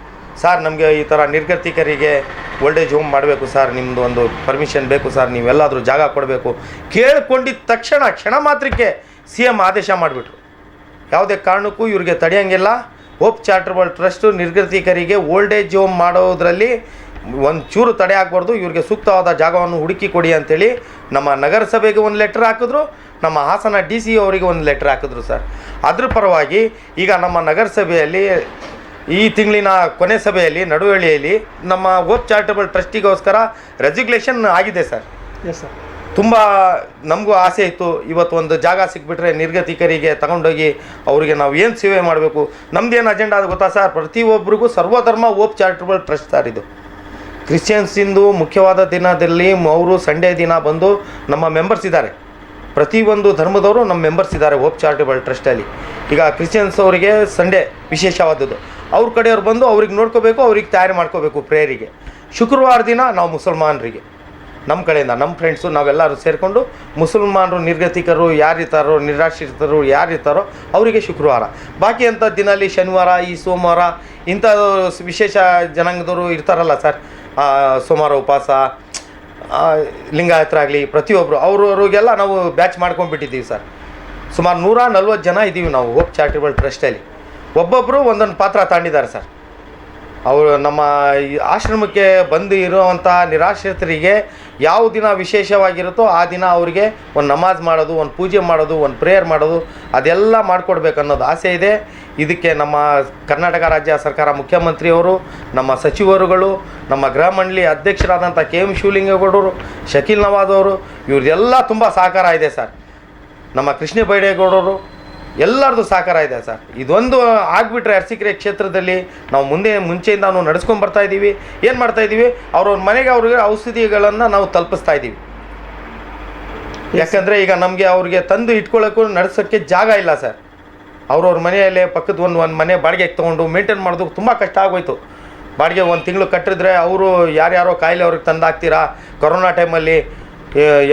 ಸರ್, ನಮಗೆ ಈ ಥರ ನಿರ್ಗತಿಕರಿಗೆ ಓಲ್ಡೇಜ್ ಹೋಮ್ ಮಾಡಬೇಕು ಸರ್ ನಿಮ್ಮದು ಒಂದು ಪರ್ಮಿಷನ್ ಬೇಕು ಸರ್, ನೀವೆಲ್ಲಾದರೂ ಜಾಗ ಕೊಡಬೇಕು. ಕೇಳಿಕೊಂಡಿದ್ದ ತಕ್ಷಣ ಕ್ಷಣ ಮಾತ್ರಕ್ಕೆ ಸಿ ಎಂ ಆದೇಶ ಮಾಡಿಬಿಟ್ರು. ಯಾವುದೇ ಕಾರಣಕ್ಕೂ ಇವ್ರಿಗೆ ತಡೆಯೋಂಗಿಲ್ಲ. ಹೋಪ್ ಚಾರಿಟಬಲ್ ಟ್ರಸ್ಟು ನಿರ್ಗತಿಕರಿಗೆ ಓಲ್ಡ್ ಏಜ್ ಹೋಮ್ ಮಾಡೋದ್ರಲ್ಲಿ ಒಂದು ಚೂರು ತಡೆ ಆಗಬಾರ್ದು. ಇವ್ರಿಗೆ ಸೂಕ್ತವಾದ ಜಾಗವನ್ನು ಹುಡುಕಿ ಕೊಡಿ ಅಂಥೇಳಿ ನಮ್ಮ ನಗರಸಭೆಗೆ ಒಂದು ಲೆಟ್ರ್ ಹಾಕಿದ್ರು, ನಮ್ಮ ಹಾಸನ ಡಿ ಸಿ ಅವರಿಗೆ ಒಂದು ಲೆಟ್ರ್ ಹಾಕಿದ್ರು ಸರ್. ಅದ್ರ ಪರವಾಗಿ ಈಗ ನಮ್ಮ ನಗರಸಭೆಯಲ್ಲಿ ಈ ತಿಂಗಳಿನ ಕೊನೆ ಸಭೆಯಲ್ಲಿ ನಡುವಳಿಯಲ್ಲಿ ನಮ್ಮ ಹೋಪ್ ಚಾರಿಟಬಲ್ ಟ್ರಸ್ಟಿಗೋಸ್ಕರ ರೆಸಿಗ್ಲೇಷನ್ ಆಗಿದೆ ಸರ್. ಎಸ್ ಸರ್ ತುಂಬ ನಮಗೂ ಆಸೆ ಇತ್ತು. ಇವತ್ತು ಒಂದು ಜಾಗ ಸಿಕ್ಬಿಟ್ರೆ ನಿರ್ಗತಿಕರಿಗೆ ತಗೊಂಡೋಗಿ ಅವರಿಗೆ ನಾವು ಏನು ಸೇವೆ ಮಾಡಬೇಕು? ನಮ್ದೇನು ಅಜೆಂಡಾ ಅದು ಗೊತ್ತಾ ಸರ್? ಪ್ರತಿಯೊಬ್ಬರಿಗೂ ಸರ್ವಧರ್ಮ ಓಪ್ ಚಾರಿಟಬಲ್ ಟ್ರಸ್ಟ್ ಸರ್ ಇದು. ಕ್ರಿಶ್ಚಿಯನ್ಸಿಂದು ಮುಖ್ಯವಾದ ದಿನದಲ್ಲಿ ಅವರು ಸಂಡೇ ದಿನ ಬಂದು ನಮ್ಮ ಮೆಂಬರ್ಸ್ ಇದ್ದಾರೆ. ಪ್ರತಿಯೊಂದು ಧರ್ಮದವರು ನಮ್ಮ ಮೆಂಬರ್ಸ್ ಇದ್ದಾರೆ ಹೋಪ್ ಚಾರಿಟಬಲ್ ಟ್ರಸ್ಟಲ್ಲಿ ಈಗ ಕ್ರಿಶ್ಚಿಯನ್ಸ್ ಅವರಿಗೆ ಸಂಡೇ ವಿಶೇಷವಾದದ್ದು. ಅವ್ರ ಕಡೆಯವ್ರು ಬಂದು ಅವ್ರಿಗೆ ನೋಡ್ಕೋಬೇಕು, ಅವ್ರಿಗೆ ತಯಾರಿ ಮಾಡ್ಕೋಬೇಕು ಪ್ರೇಯರಿಗೆ. ಶುಕ್ರವಾರ ದಿನ ನಾವು ಮುಸಲ್ಮಾನರಿಗೆ. ನಮ್ಮ ಕಡೆಯಿಂದ ನಮ್ಮ ಫ್ರೆಂಡ್ಸು ನಾವೆಲ್ಲರೂ ಸೇರಿಕೊಂಡು ಮುಸಲ್ಮಾನರು, ನಿರ್ಗತಿಕರು, ಯಾರಿರ್ತಾರೋ, ನಿರಾಶ್ರಿತರು, ಯಾರಿರ್ತಾರೋ ಅವರಿಗೆ ಶುಕ್ರವಾರ. ಬಾಕಿ ಅಂಥ ದಿನಲ್ಲಿ ಶನಿವಾರ, ಈ ಸೋಮವಾರ ಇಂಥ ವಿಶೇಷ ಜನಾಂಗದವರು ಇರ್ತಾರಲ್ಲ ಸರ್ ಸೋಮವಾರ ಉಪವಾಸ ಲಿಂಗಾಯತ್ರ ಆಗಲಿ ಪ್ರತಿಯೊಬ್ಬರು ಅವ್ರವ್ರಿಗೆಲ್ಲ ನಾವು ಬ್ಯಾಚ್ ಮಾಡ್ಕೊಂಡ್ಬಿಟ್ಟಿದ್ದೀವಿ ಸರ್. ಸುಮಾರು ನೂರ ನಲ್ವತ್ತು ಜನ ಇದ್ದೀವಿ ನಾವು ಹೋಪ್ ಚಾರಿಟಬಲ್ ಟ್ರಸ್ಟಲ್ಲಿ ಒಬ್ಬೊಬ್ಬರು ಒಂದೊಂದು ಪಾತ್ರ ತಾಂಡಿದ್ದಾರೆ ಸರ್. ಅವರು ನಮ್ಮ ಆಶ್ರಮಕ್ಕೆ ಬಂದು ಇರುವಂಥ ನಿರಾಶ್ರಿತರಿಗೆ ಯಾವ ದಿನ ವಿಶೇಷವಾಗಿರುತ್ತೋ ಆ ದಿನ ಅವರಿಗೆ ಒಂದು ನಮಾಜ್ ಮಾಡೋದು, ಒಂದು ಪೂಜೆ ಮಾಡೋದು, ಒಂದು ಪ್ರೇಯರ್ ಮಾಡೋದು, ಅದೆಲ್ಲ ಮಾಡಿಕೊಡ್ಬೇಕು ಅನ್ನೋದು ಆಸೆ ಇದೆ. ಇದಕ್ಕೆ ನಮ್ಮ ಕರ್ನಾಟಕ ರಾಜ್ಯ ಸರ್ಕಾರ ಮುಖ್ಯಮಂತ್ರಿಯವರು, ನಮ್ಮ ಸಚಿವರುಗಳು, ನಮ್ಮ ಗೃಹ ಮಂಡಳಿ ಅಧ್ಯಕ್ಷರಾದಂಥ ಕೆ ಎಂ ಶಿವಲಿಂಗೇಗೌಡರು, ಶಕೀಲ್ ನವಾಜ್ ಅವರು, ಇವ್ರದ್ದೆಲ್ಲ ತುಂಬ ಸಹಕಾರ ಇದೆ ಸರ್. ನಮ್ಮ ಕೃಷ್ಣ ಬೈಡೇಗೌಡರು ಎಲ್ಲರದು ಸಹಕಾರ ಇದೆ ಸರ್. ಇದೊಂದು ಆಗಿಬಿಟ್ರೆ ಅರಸೀಕೆರೆ ಕ್ಷೇತ್ರದಲ್ಲಿ ನಾವು ಮುಂದೆ ಮುಂಚೆಯಿಂದ ನಡೆಸ್ಕೊಂಡು ಬರ್ತಾ ಇದ್ದೀವಿ ಏನು ಮಾಡ್ತಾ ಇದ್ದೀವಿ ಅವ್ರವ್ರ ಮನೆಗೆ ಅವ್ರಿಗೆ ಔಷಧಿಗಳನ್ನು ನಾವು ತಲುಪಿಸ್ತಾ ಇದ್ದೀವಿ ಯಾಕಂದರೆ ಈಗ ನಮಗೆ ಅವ್ರಿಗೆ ತಂದು ಇಟ್ಕೊಳ್ಳೋಕ್ಕೂ ನಡೆಸೋಕ್ಕೆ ಜಾಗ ಇಲ್ಲ ಸರ್. ಅವ್ರವ್ರ ಮನೆಯಲ್ಲೇ ಪಕ್ಕದ ಒಂದು ಒಂದು ಮನೆ ಬಾಡಿಗೆಗೆ ತೊಗೊಂಡು ಮೇಂಟೈನ್ ಮಾಡೋದು ತುಂಬ ಕಷ್ಟ ಆಗೋಯ್ತು. ಬಾಡಿಗೆ ಒಂದು ತಿಂಗಳು ಕಟ್ಟಿದ್ರೆ ಅವರು ಯಾರ್ಯಾರೋ ಕಾಯಿಲೆ ಅವ್ರಿಗೆ ತಂದು ಹಾಕ್ತೀರಾ ಕೊರೋನಾ ಟೈಮಲ್ಲಿ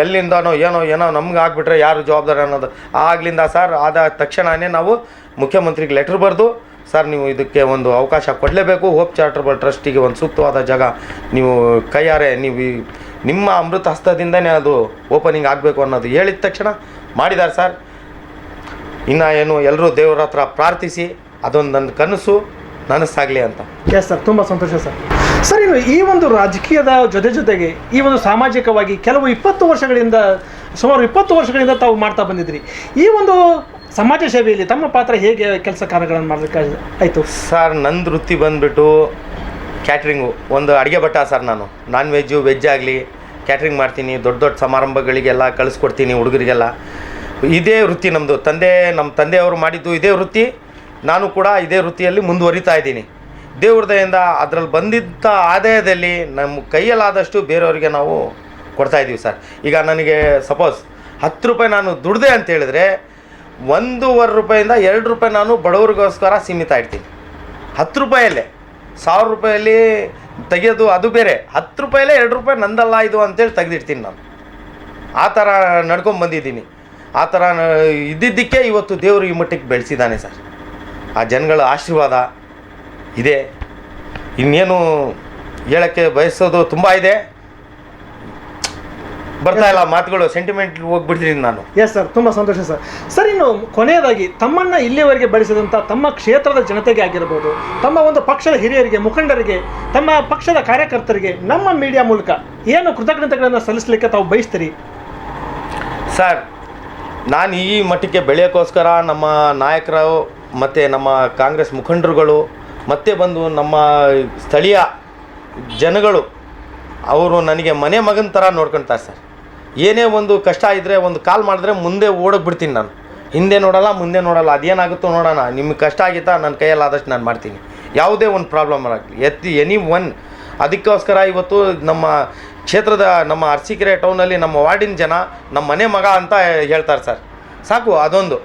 ಎಲ್ಲಿಂದನೋ ಏನೋ ಏನೋ ನಮ್ಗೆ ಆಗಿಬಿಟ್ರೆ ಯಾರು ಜವಾಬ್ದಾರಿ ಅನ್ನೋದು. ಆಗ್ಲಿಂದ ಸರ್, ಆದ ತಕ್ಷಣವೇ ನಾವು ಮುಖ್ಯಮಂತ್ರಿಗೆ ಲೆಟ್ರ್ ಬರೆದು, ಸರ್, ನೀವು ಇದಕ್ಕೆ ಒಂದು ಅವಕಾಶ ಕೊಡಲೇಬೇಕು. ಹೋಪ್ ಚಾರಿಟಬಲ್ ಟ್ರಸ್ಟಿಗೆ ಒಂದು ಸೂಕ್ತವಾದ ಜಾಗ ನೀವು ಕೈಯಾರೆ. ನೀವು ನಿಮ್ಮ ಅಮೃತ ಹಸ್ತದಿಂದನೇ ಅದು ಓಪನಿಂಗ್ ಆಗಬೇಕು ಅನ್ನೋದು ಹೇಳಿದ ತಕ್ಷಣ ಮಾಡಿದ್ದಾರೆ ಸರ್. ಇನ್ನು ಏನು ಎಲ್ಲರೂ ದೇವರ ಹತ್ರ ಪ್ರಾರ್ಥಿಸಿ ಅದೊಂದು ನನ್ನ ಕನಸು. ನನಸಾಗಲಿ ಅಂತ. ಎಸ್ ಸರ್ ತುಂಬ ಸಂತೋಷ ಸರ್ ಸರ್ ಇನ್ನು ಈ ಒಂದು ರಾಜಕೀಯದ ಜೊತೆ ಜೊತೆಗೆ ಈ ಒಂದು ಸಾಮಾಜಿಕವಾಗಿ ಕೆಲವು ಇಪ್ಪತ್ತು ವರ್ಷಗಳಿಂದ ಸುಮಾರು ಇಪ್ಪತ್ತು ವರ್ಷಗಳಿಂದ ತಾವು ಮಾಡ್ತಾ ಬಂದಿದ್ರಿ. ಈ ಒಂದು ಸಮಾಜ ಸೇವೆಯಲ್ಲಿ ತಮ್ಮ ಪಾತ್ರ ಹೇಗೆ ಕೆಲಸ ಕಾರ್ಯಗಳನ್ನು ಮಾಡಲಿಕ್ಕೆ ಆಯಿತು? ಸರ್ ನನ್ನ ವೃತ್ತಿ ಬಂದುಬಿಟ್ಟು ಕ್ಯಾಟ್ರಿಂಗು ಒಂದು ಅಡುಗೆ ಭಟ್ಟ ಸರ್ ನಾನು. ನಾನ್ ವೆಜ್ಜು ವೆಜ್ ಆಗಲಿ ಕ್ಯಾಟ್ರಿಂಗ್ ಮಾಡ್ತೀನಿ ದೊಡ್ಡ ದೊಡ್ಡ ಸಮಾರಂಭಗಳಿಗೆಲ್ಲ ಕಳಿಸ್ಕೊಡ್ತೀನಿ ಹುಡುಗರಿಗೆಲ್ಲ. ಇದೇ ವೃತ್ತಿ ನಮ್ಮದು ತಂದೆ ನಮ್ಮ ತಂದೆಯವರು ಮಾಡಿದ್ದು ಇದೇ ವೃತ್ತಿ. ನಾನು ಕೂಡ ಇದೇ ವೃತ್ತಿಯಲ್ಲಿ ಮುಂದುವರಿತಾ ಇದ್ದೀನಿ. ದೇವ್ರ ದಯೆಯಿಂದ ಅದರಲ್ಲಿ ಬಂದಿದ್ದ ಆದಾಯದಲ್ಲಿ ನಮ್ಮ ಕೈಯಲ್ಲಾದಷ್ಟು ಬೇರೆಯವರಿಗೆ ನಾವು ಕೊಡ್ತಾ ಇದ್ದೀವಿ ಸರ್. ಈಗ ನನಗೆ ಸಪೋಸ್ ಹತ್ತು ರೂಪಾಯಿ ನಾನು ದುಡ್ದೆ ಅಂತ ಹೇಳಿದ್ರೆ ಒಂದೂವರೆ ರೂಪಾಯಿಂದ ಎರಡು ರೂಪಾಯಿ ನಾನು ಬಡವ್ರಿಗೋಸ್ಕರ ಸೀಮಿತ ಇಡ್ತೀನಿ. ಹತ್ತು ರೂಪಾಯಲ್ಲೇ. ಸಾವಿರ ರೂಪಾಯಲ್ಲಿ ತೆಗೆಯೋದು ಅದು ಬೇರೆ. ಹತ್ತು ರೂಪಾಯಲ್ಲೇ ಎರಡು ರೂಪಾಯಿ ನಂದಲ್ಲ ಇದು ಅಂತೇಳಿ ತೆಗೆದಿಡ್ತೀನಿ ನಾನು. ಆ ಥರ ನಡ್ಕೊಂಡು ಬಂದಿದ್ದೀನಿ. ಆ ಥರ ಇದ್ದಿದ್ದಕ್ಕೆ ಇವತ್ತು ದೇವರು ಈ ಮಟ್ಟಕ್ಕೆ ಬೆಳೆಸಿದ್ದಾನೆ ಸರ್. ಆ ಜನಗಳ ಆಶೀರ್ವಾದ ಇದೆ. ಇನ್ನೇನು ಹೇಳೋಕ್ಕೆ ಬಯಸೋದು ತುಂಬ ಇದೆ. ಬರ್ತಾ ಇಲ್ಲ ಮಾತುಗಳು ಸೆಂಟಿಮೆಂಟ್ ಹೋಗ್ಬಿಡ್ತೀನಿ ನಾನು. ಎಸ್ ಸರ್ ತುಂಬ ಸಂತೋಷ ಸರ್ ಸರ್ ಇನ್ನು ಕೊನೆಯದಾಗಿ ತಮ್ಮನ್ನು ಇಲ್ಲಿಯವರೆಗೆ ಬೆಳೆಸಿದಂಥ ತಮ್ಮ ಕ್ಷೇತ್ರದ ಜನತೆಗೆ ಆಗಿರ್ಬೋದು ತಮ್ಮ ಒಂದು ಪಕ್ಷದ ಹಿರಿಯರಿಗೆ ಮುಖಂಡರಿಗೆ ತಮ್ಮ ಪಕ್ಷದ ಕಾರ್ಯಕರ್ತರಿಗೆ ನಮ್ಮ ಮೀಡಿಯಾ ಮೂಲಕ ಏನು ಕೃತಜ್ಞತೆಗಳನ್ನು ಸಲ್ಲಿಸಲಿಕ್ಕೆ ತಾವು ಬಯಸ್ತೀರಿ? ಸರ್ ನಾನು ಈ ಮಟ್ಟಕ್ಕೆ ಬೆಳೆಯೋಕ್ಕೋಸ್ಕರ ನಮ್ಮ ನಾಯಕರು ಮತ್ತು ನಮ್ಮ ಕಾಂಗ್ರೆಸ್ ಮುಖಂಡರುಗಳು, ಮತ್ತೆ ಬಂದು ನಮ್ಮ ಸ್ಥಳೀಯ ಜನಗಳು, ಅವರು ನನಗೆ ಮನೆ ಮಗನ ಥರ ನೋಡ್ಕೊಳ್ತಾರೆ ಸರ್. ಏನೇ ಒಂದು ಕಷ್ಟ ಇದ್ದರೆ ಒಂದು ಕಾಲ್ ಮಾಡಿದ್ರೆ ಮುಂದೆ ಓಡೋಗ್ಬಿಡ್ತೀನಿ ನಾನು. ಹಿಂದೆ ನೋಡಲ್ಲ, ಮುಂದೆ ನೋಡಲ್ಲ, ಅದೇನಾಗುತ್ತೋ ನೋಡೋಣ. ನಿಮಗೆ ಕಷ್ಟ ಆಗಿತ್ತಾ ನನ್ನ ಕೈಯಲ್ಲಾದಷ್ಟು ನಾನು ಮಾಡ್ತೀನಿ. ಯಾವುದೇ ಒಂದು ಪ್ರಾಬ್ಲಮ್ ಆಗಲಿ. ಎತ್ತಿ ಎನಿ ಒನ್. ಅದಕ್ಕೋಸ್ಕರ ಇವತ್ತು ನಮ್ಮ ಕ್ಷೇತ್ರದ, ನಮ್ಮ ಅರಸೀಕೆರೆ ಟೌನಲ್ಲಿ ನಮ್ಮ ವಾರ್ಡಿನ ಜನ, ನಮ್ಮ ಮನೆ ಮಗ ಅಂತ ಹೇಳ್ತಾರೆ ಸರ್. ಸಾಕು, ಅದೊಂದು.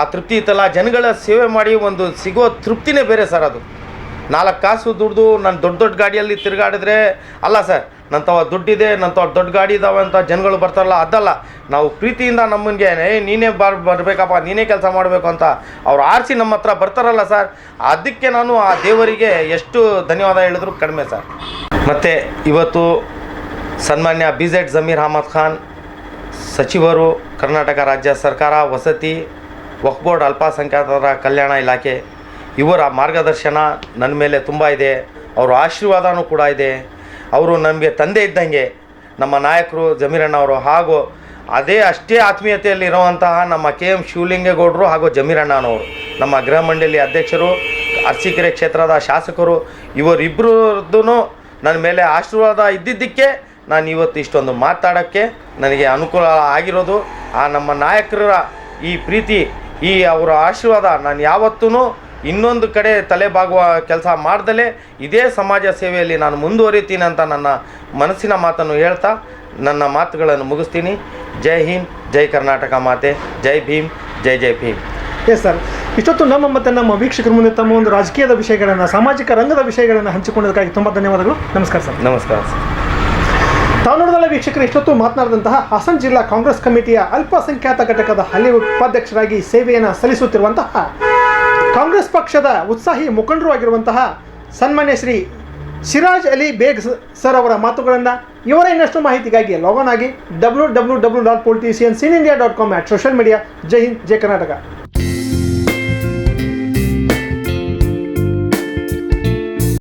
ಆ ತೃಪ್ತಿ ಇತ್ತಲ್ಲ, ಜನಗಳ ಸೇವೆ ಮಾಡಿ ಒಂದು ಸಿಗೋ ತೃಪ್ತಿನೇ ಬೇರೆ ಸರ್ ಅದು. ನಾಲ್ಕು ಕಾಸು ದುಡ್ದು ನಾನು ದೊಡ್ಡ ದೊಡ್ಡ ಗಾಡಿಯಲ್ಲಿ ತಿರುಗಾಡಿದ್ರೆ, ಅಲ್ಲ ಸರ್ ನಂತವ ದುಡ್ಡಿದೆ ನಂತವ ದೊಡ್ಡ ಗಾಡಿ ಇದಾವೆ ಅಂತ ಜನಗಳು ಬರ್ತಾರಲ್ಲ, ಅದಲ್ಲ. ನಾವು ಪ್ರೀತಿಯಿಂದ ನಮ್ಮನಿಗೆ, ಏ, ನೀನೇ ಬರ್, ಬರಬೇಕಪ್ಪ, ನೀನೇ ಕೆಲಸ ಮಾಡಬೇಕು ಅಂತ ಅವ್ರು ಆರಿಸಿ ನಮ್ಮ ಹತ್ರ ಬರ್ತಾರಲ್ಲ ಸರ್. ಅದಕ್ಕೆ ನಾನು ಆ ದೇವರಿಗೆ ಎಷ್ಟು ಧನ್ಯವಾದ ಹೇಳಿದ್ರು ಕಡಿಮೆ ಸರ್. ಮತ್ತು ಇವತ್ತು ಸನ್ಮಾನ್ಯ ಬಿ ಜೆಡ್ ಜಮೀರ್ ಅಹಮದ್ ಖಾನ್, ಸಚಿವರು, ಕರ್ನಾಟಕ ರಾಜ್ಯ ಸರ್ಕಾರ, ವಸತಿ ವಕ್ಫ್ ಬೋರ್ಡ್ ಅಲ್ಪಸಂಖ್ಯಾತರ ಕಲ್ಯಾಣ ಇಲಾಖೆ. ಇವರ ಮಾರ್ಗದರ್ಶನ ನನ್ನ ಮೇಲೆ ತುಂಬ ಇದೆ. ಅವರ ಆಶೀರ್ವಾದನೂ ಕೂಡ ಇದೆ. ಅವರು ನಮಗೆ ತಂದೆ ಇದ್ದಂಗೆ ನಮ್ಮ ನಾಯಕರು ಜಮೀರಣ್ಣ ಅವರು ಹಾಗೂ ಅದೇ ಅಷ್ಟೇ ಆತ್ಮೀಯತೆಯಲ್ಲಿ ಇರುವಂತಹ ನಮ್ಮ ಕೆ ಎಂ ಶಿವಲಿಂಗೇಗೌಡರು ಹಾಗೂ ಜಮೀರಣ್ಣನವರು, ನಮ್ಮ ಗೃಹ ಮಂಡಳಿ ಅಧ್ಯಕ್ಷರು, ಅರಸೀಕೆರೆ ಕ್ಷೇತ್ರದ ಶಾಸಕರು ಇವರಿಬ್ಬರದ್ದು ನನ್ನ ಮೇಲೆ ಆಶೀರ್ವಾದ ಇದ್ದಿದ್ದಕ್ಕೆ ನಾನು ಇವತ್ತು ಇಷ್ಟೊಂದು ಮಾತಾಡೋಕ್ಕೆ ನನಗೆ ಅನುಕೂಲ ಆಗಿರೋದು. ಆ ನಮ್ಮ ನಾಯಕರ ಈ ಪ್ರೀತಿ ಈ ಅವರ ಆಶೀರ್ವಾದ ನಾನು ಯಾವತ್ತೂ ಇನ್ನೊಂದು ಕಡೆ ತಲೆ ಬಾಗುವ ಕೆಲಸ ಮಾಡ್ದಲೇ ಇದೇ ಸಮಾಜ ಸೇವೆಯಲ್ಲಿ ನಾನು ಮುಂದುವರಿತೀನಿ ಅಂತ ನನ್ನ ಮನಸ್ಸಿನ ಮಾತನ್ನು ಹೇಳ್ತಾ ನನ್ನ ಮಾತುಗಳನ್ನು ಮುಗಿಸ್ತೀನಿ. ಜೈ ಹಿಂದ್ ಜೈ ಕರ್ನಾಟಕ ಮಾತೆ ಜೈ ಭೀಮ್ ಜೈ ಜೈ ಭೀಮ್. ಎಸ್ ಸರ್ ಇಷ್ಟೊತ್ತು ನಮ್ಮ ಮತ್ತು ನಮ್ಮ ವೀಕ್ಷಕರ ಮುಂದೆ ತಮ್ಮ ಒಂದು ರಾಜಕೀಯದ ವಿಷಯಗಳನ್ನು ಸಾಮಾಜಿಕ ರಂಗದ ವಿಷಯಗಳನ್ನು ಹಂಚಿಕೊಂಡಿದ್ದಕ್ಕಾಗಿ ತುಂಬ ಧನ್ಯವಾದಗಳು. ನಮಸ್ಕಾರ ಸರ್ ನಮಸ್ಕಾರ ಸರ್ ತಾವು ನೋಡಿದಲ್ಲ ವೀಕ್ಷಕರು, ಇಷ್ಟೊತ್ತು ಮಾತನಾಡಿದಂತಹ ಹಾಸನ್ ಜಿಲ್ಲಾ ಕಾಂಗ್ರೆಸ್ ಕಮಿಟಿಯ ಅಲ್ಪಸಂಖ್ಯಾತ ಘಟಕದ ಹಲ್ಲಿ ಉಪಾಧ್ಯಕ್ಷರಾಗಿ ಸೇವೆಯನ್ನು ಸಲ್ಲಿಸುತ್ತಿರುವಂತಹ ಕಾಂಗ್ರೆಸ್ ಪಕ್ಷದ ಉತ್ಸಾಹಿ ಮುಖಂಡರು ಆಗಿರುವಂತಹ ಸನ್ಮಾನ್ಯ ಶ್ರೀ ಸಿರಾಜ್ ಅಲಿ ಬೇಗ್ ಸರ್ ಅವರ ಮಾತುಗಳನ್ನು ಇವರ ಇನ್ನಷ್ಟು ಮಾಹಿತಿಗಾಗಿ ಲಾಗನ್ ಆಗಿ W W W dot politicians in India dot com at social media ಜೈ ಹಿಂದ್, ಜೈ ಕರ್ನಾಟಕ.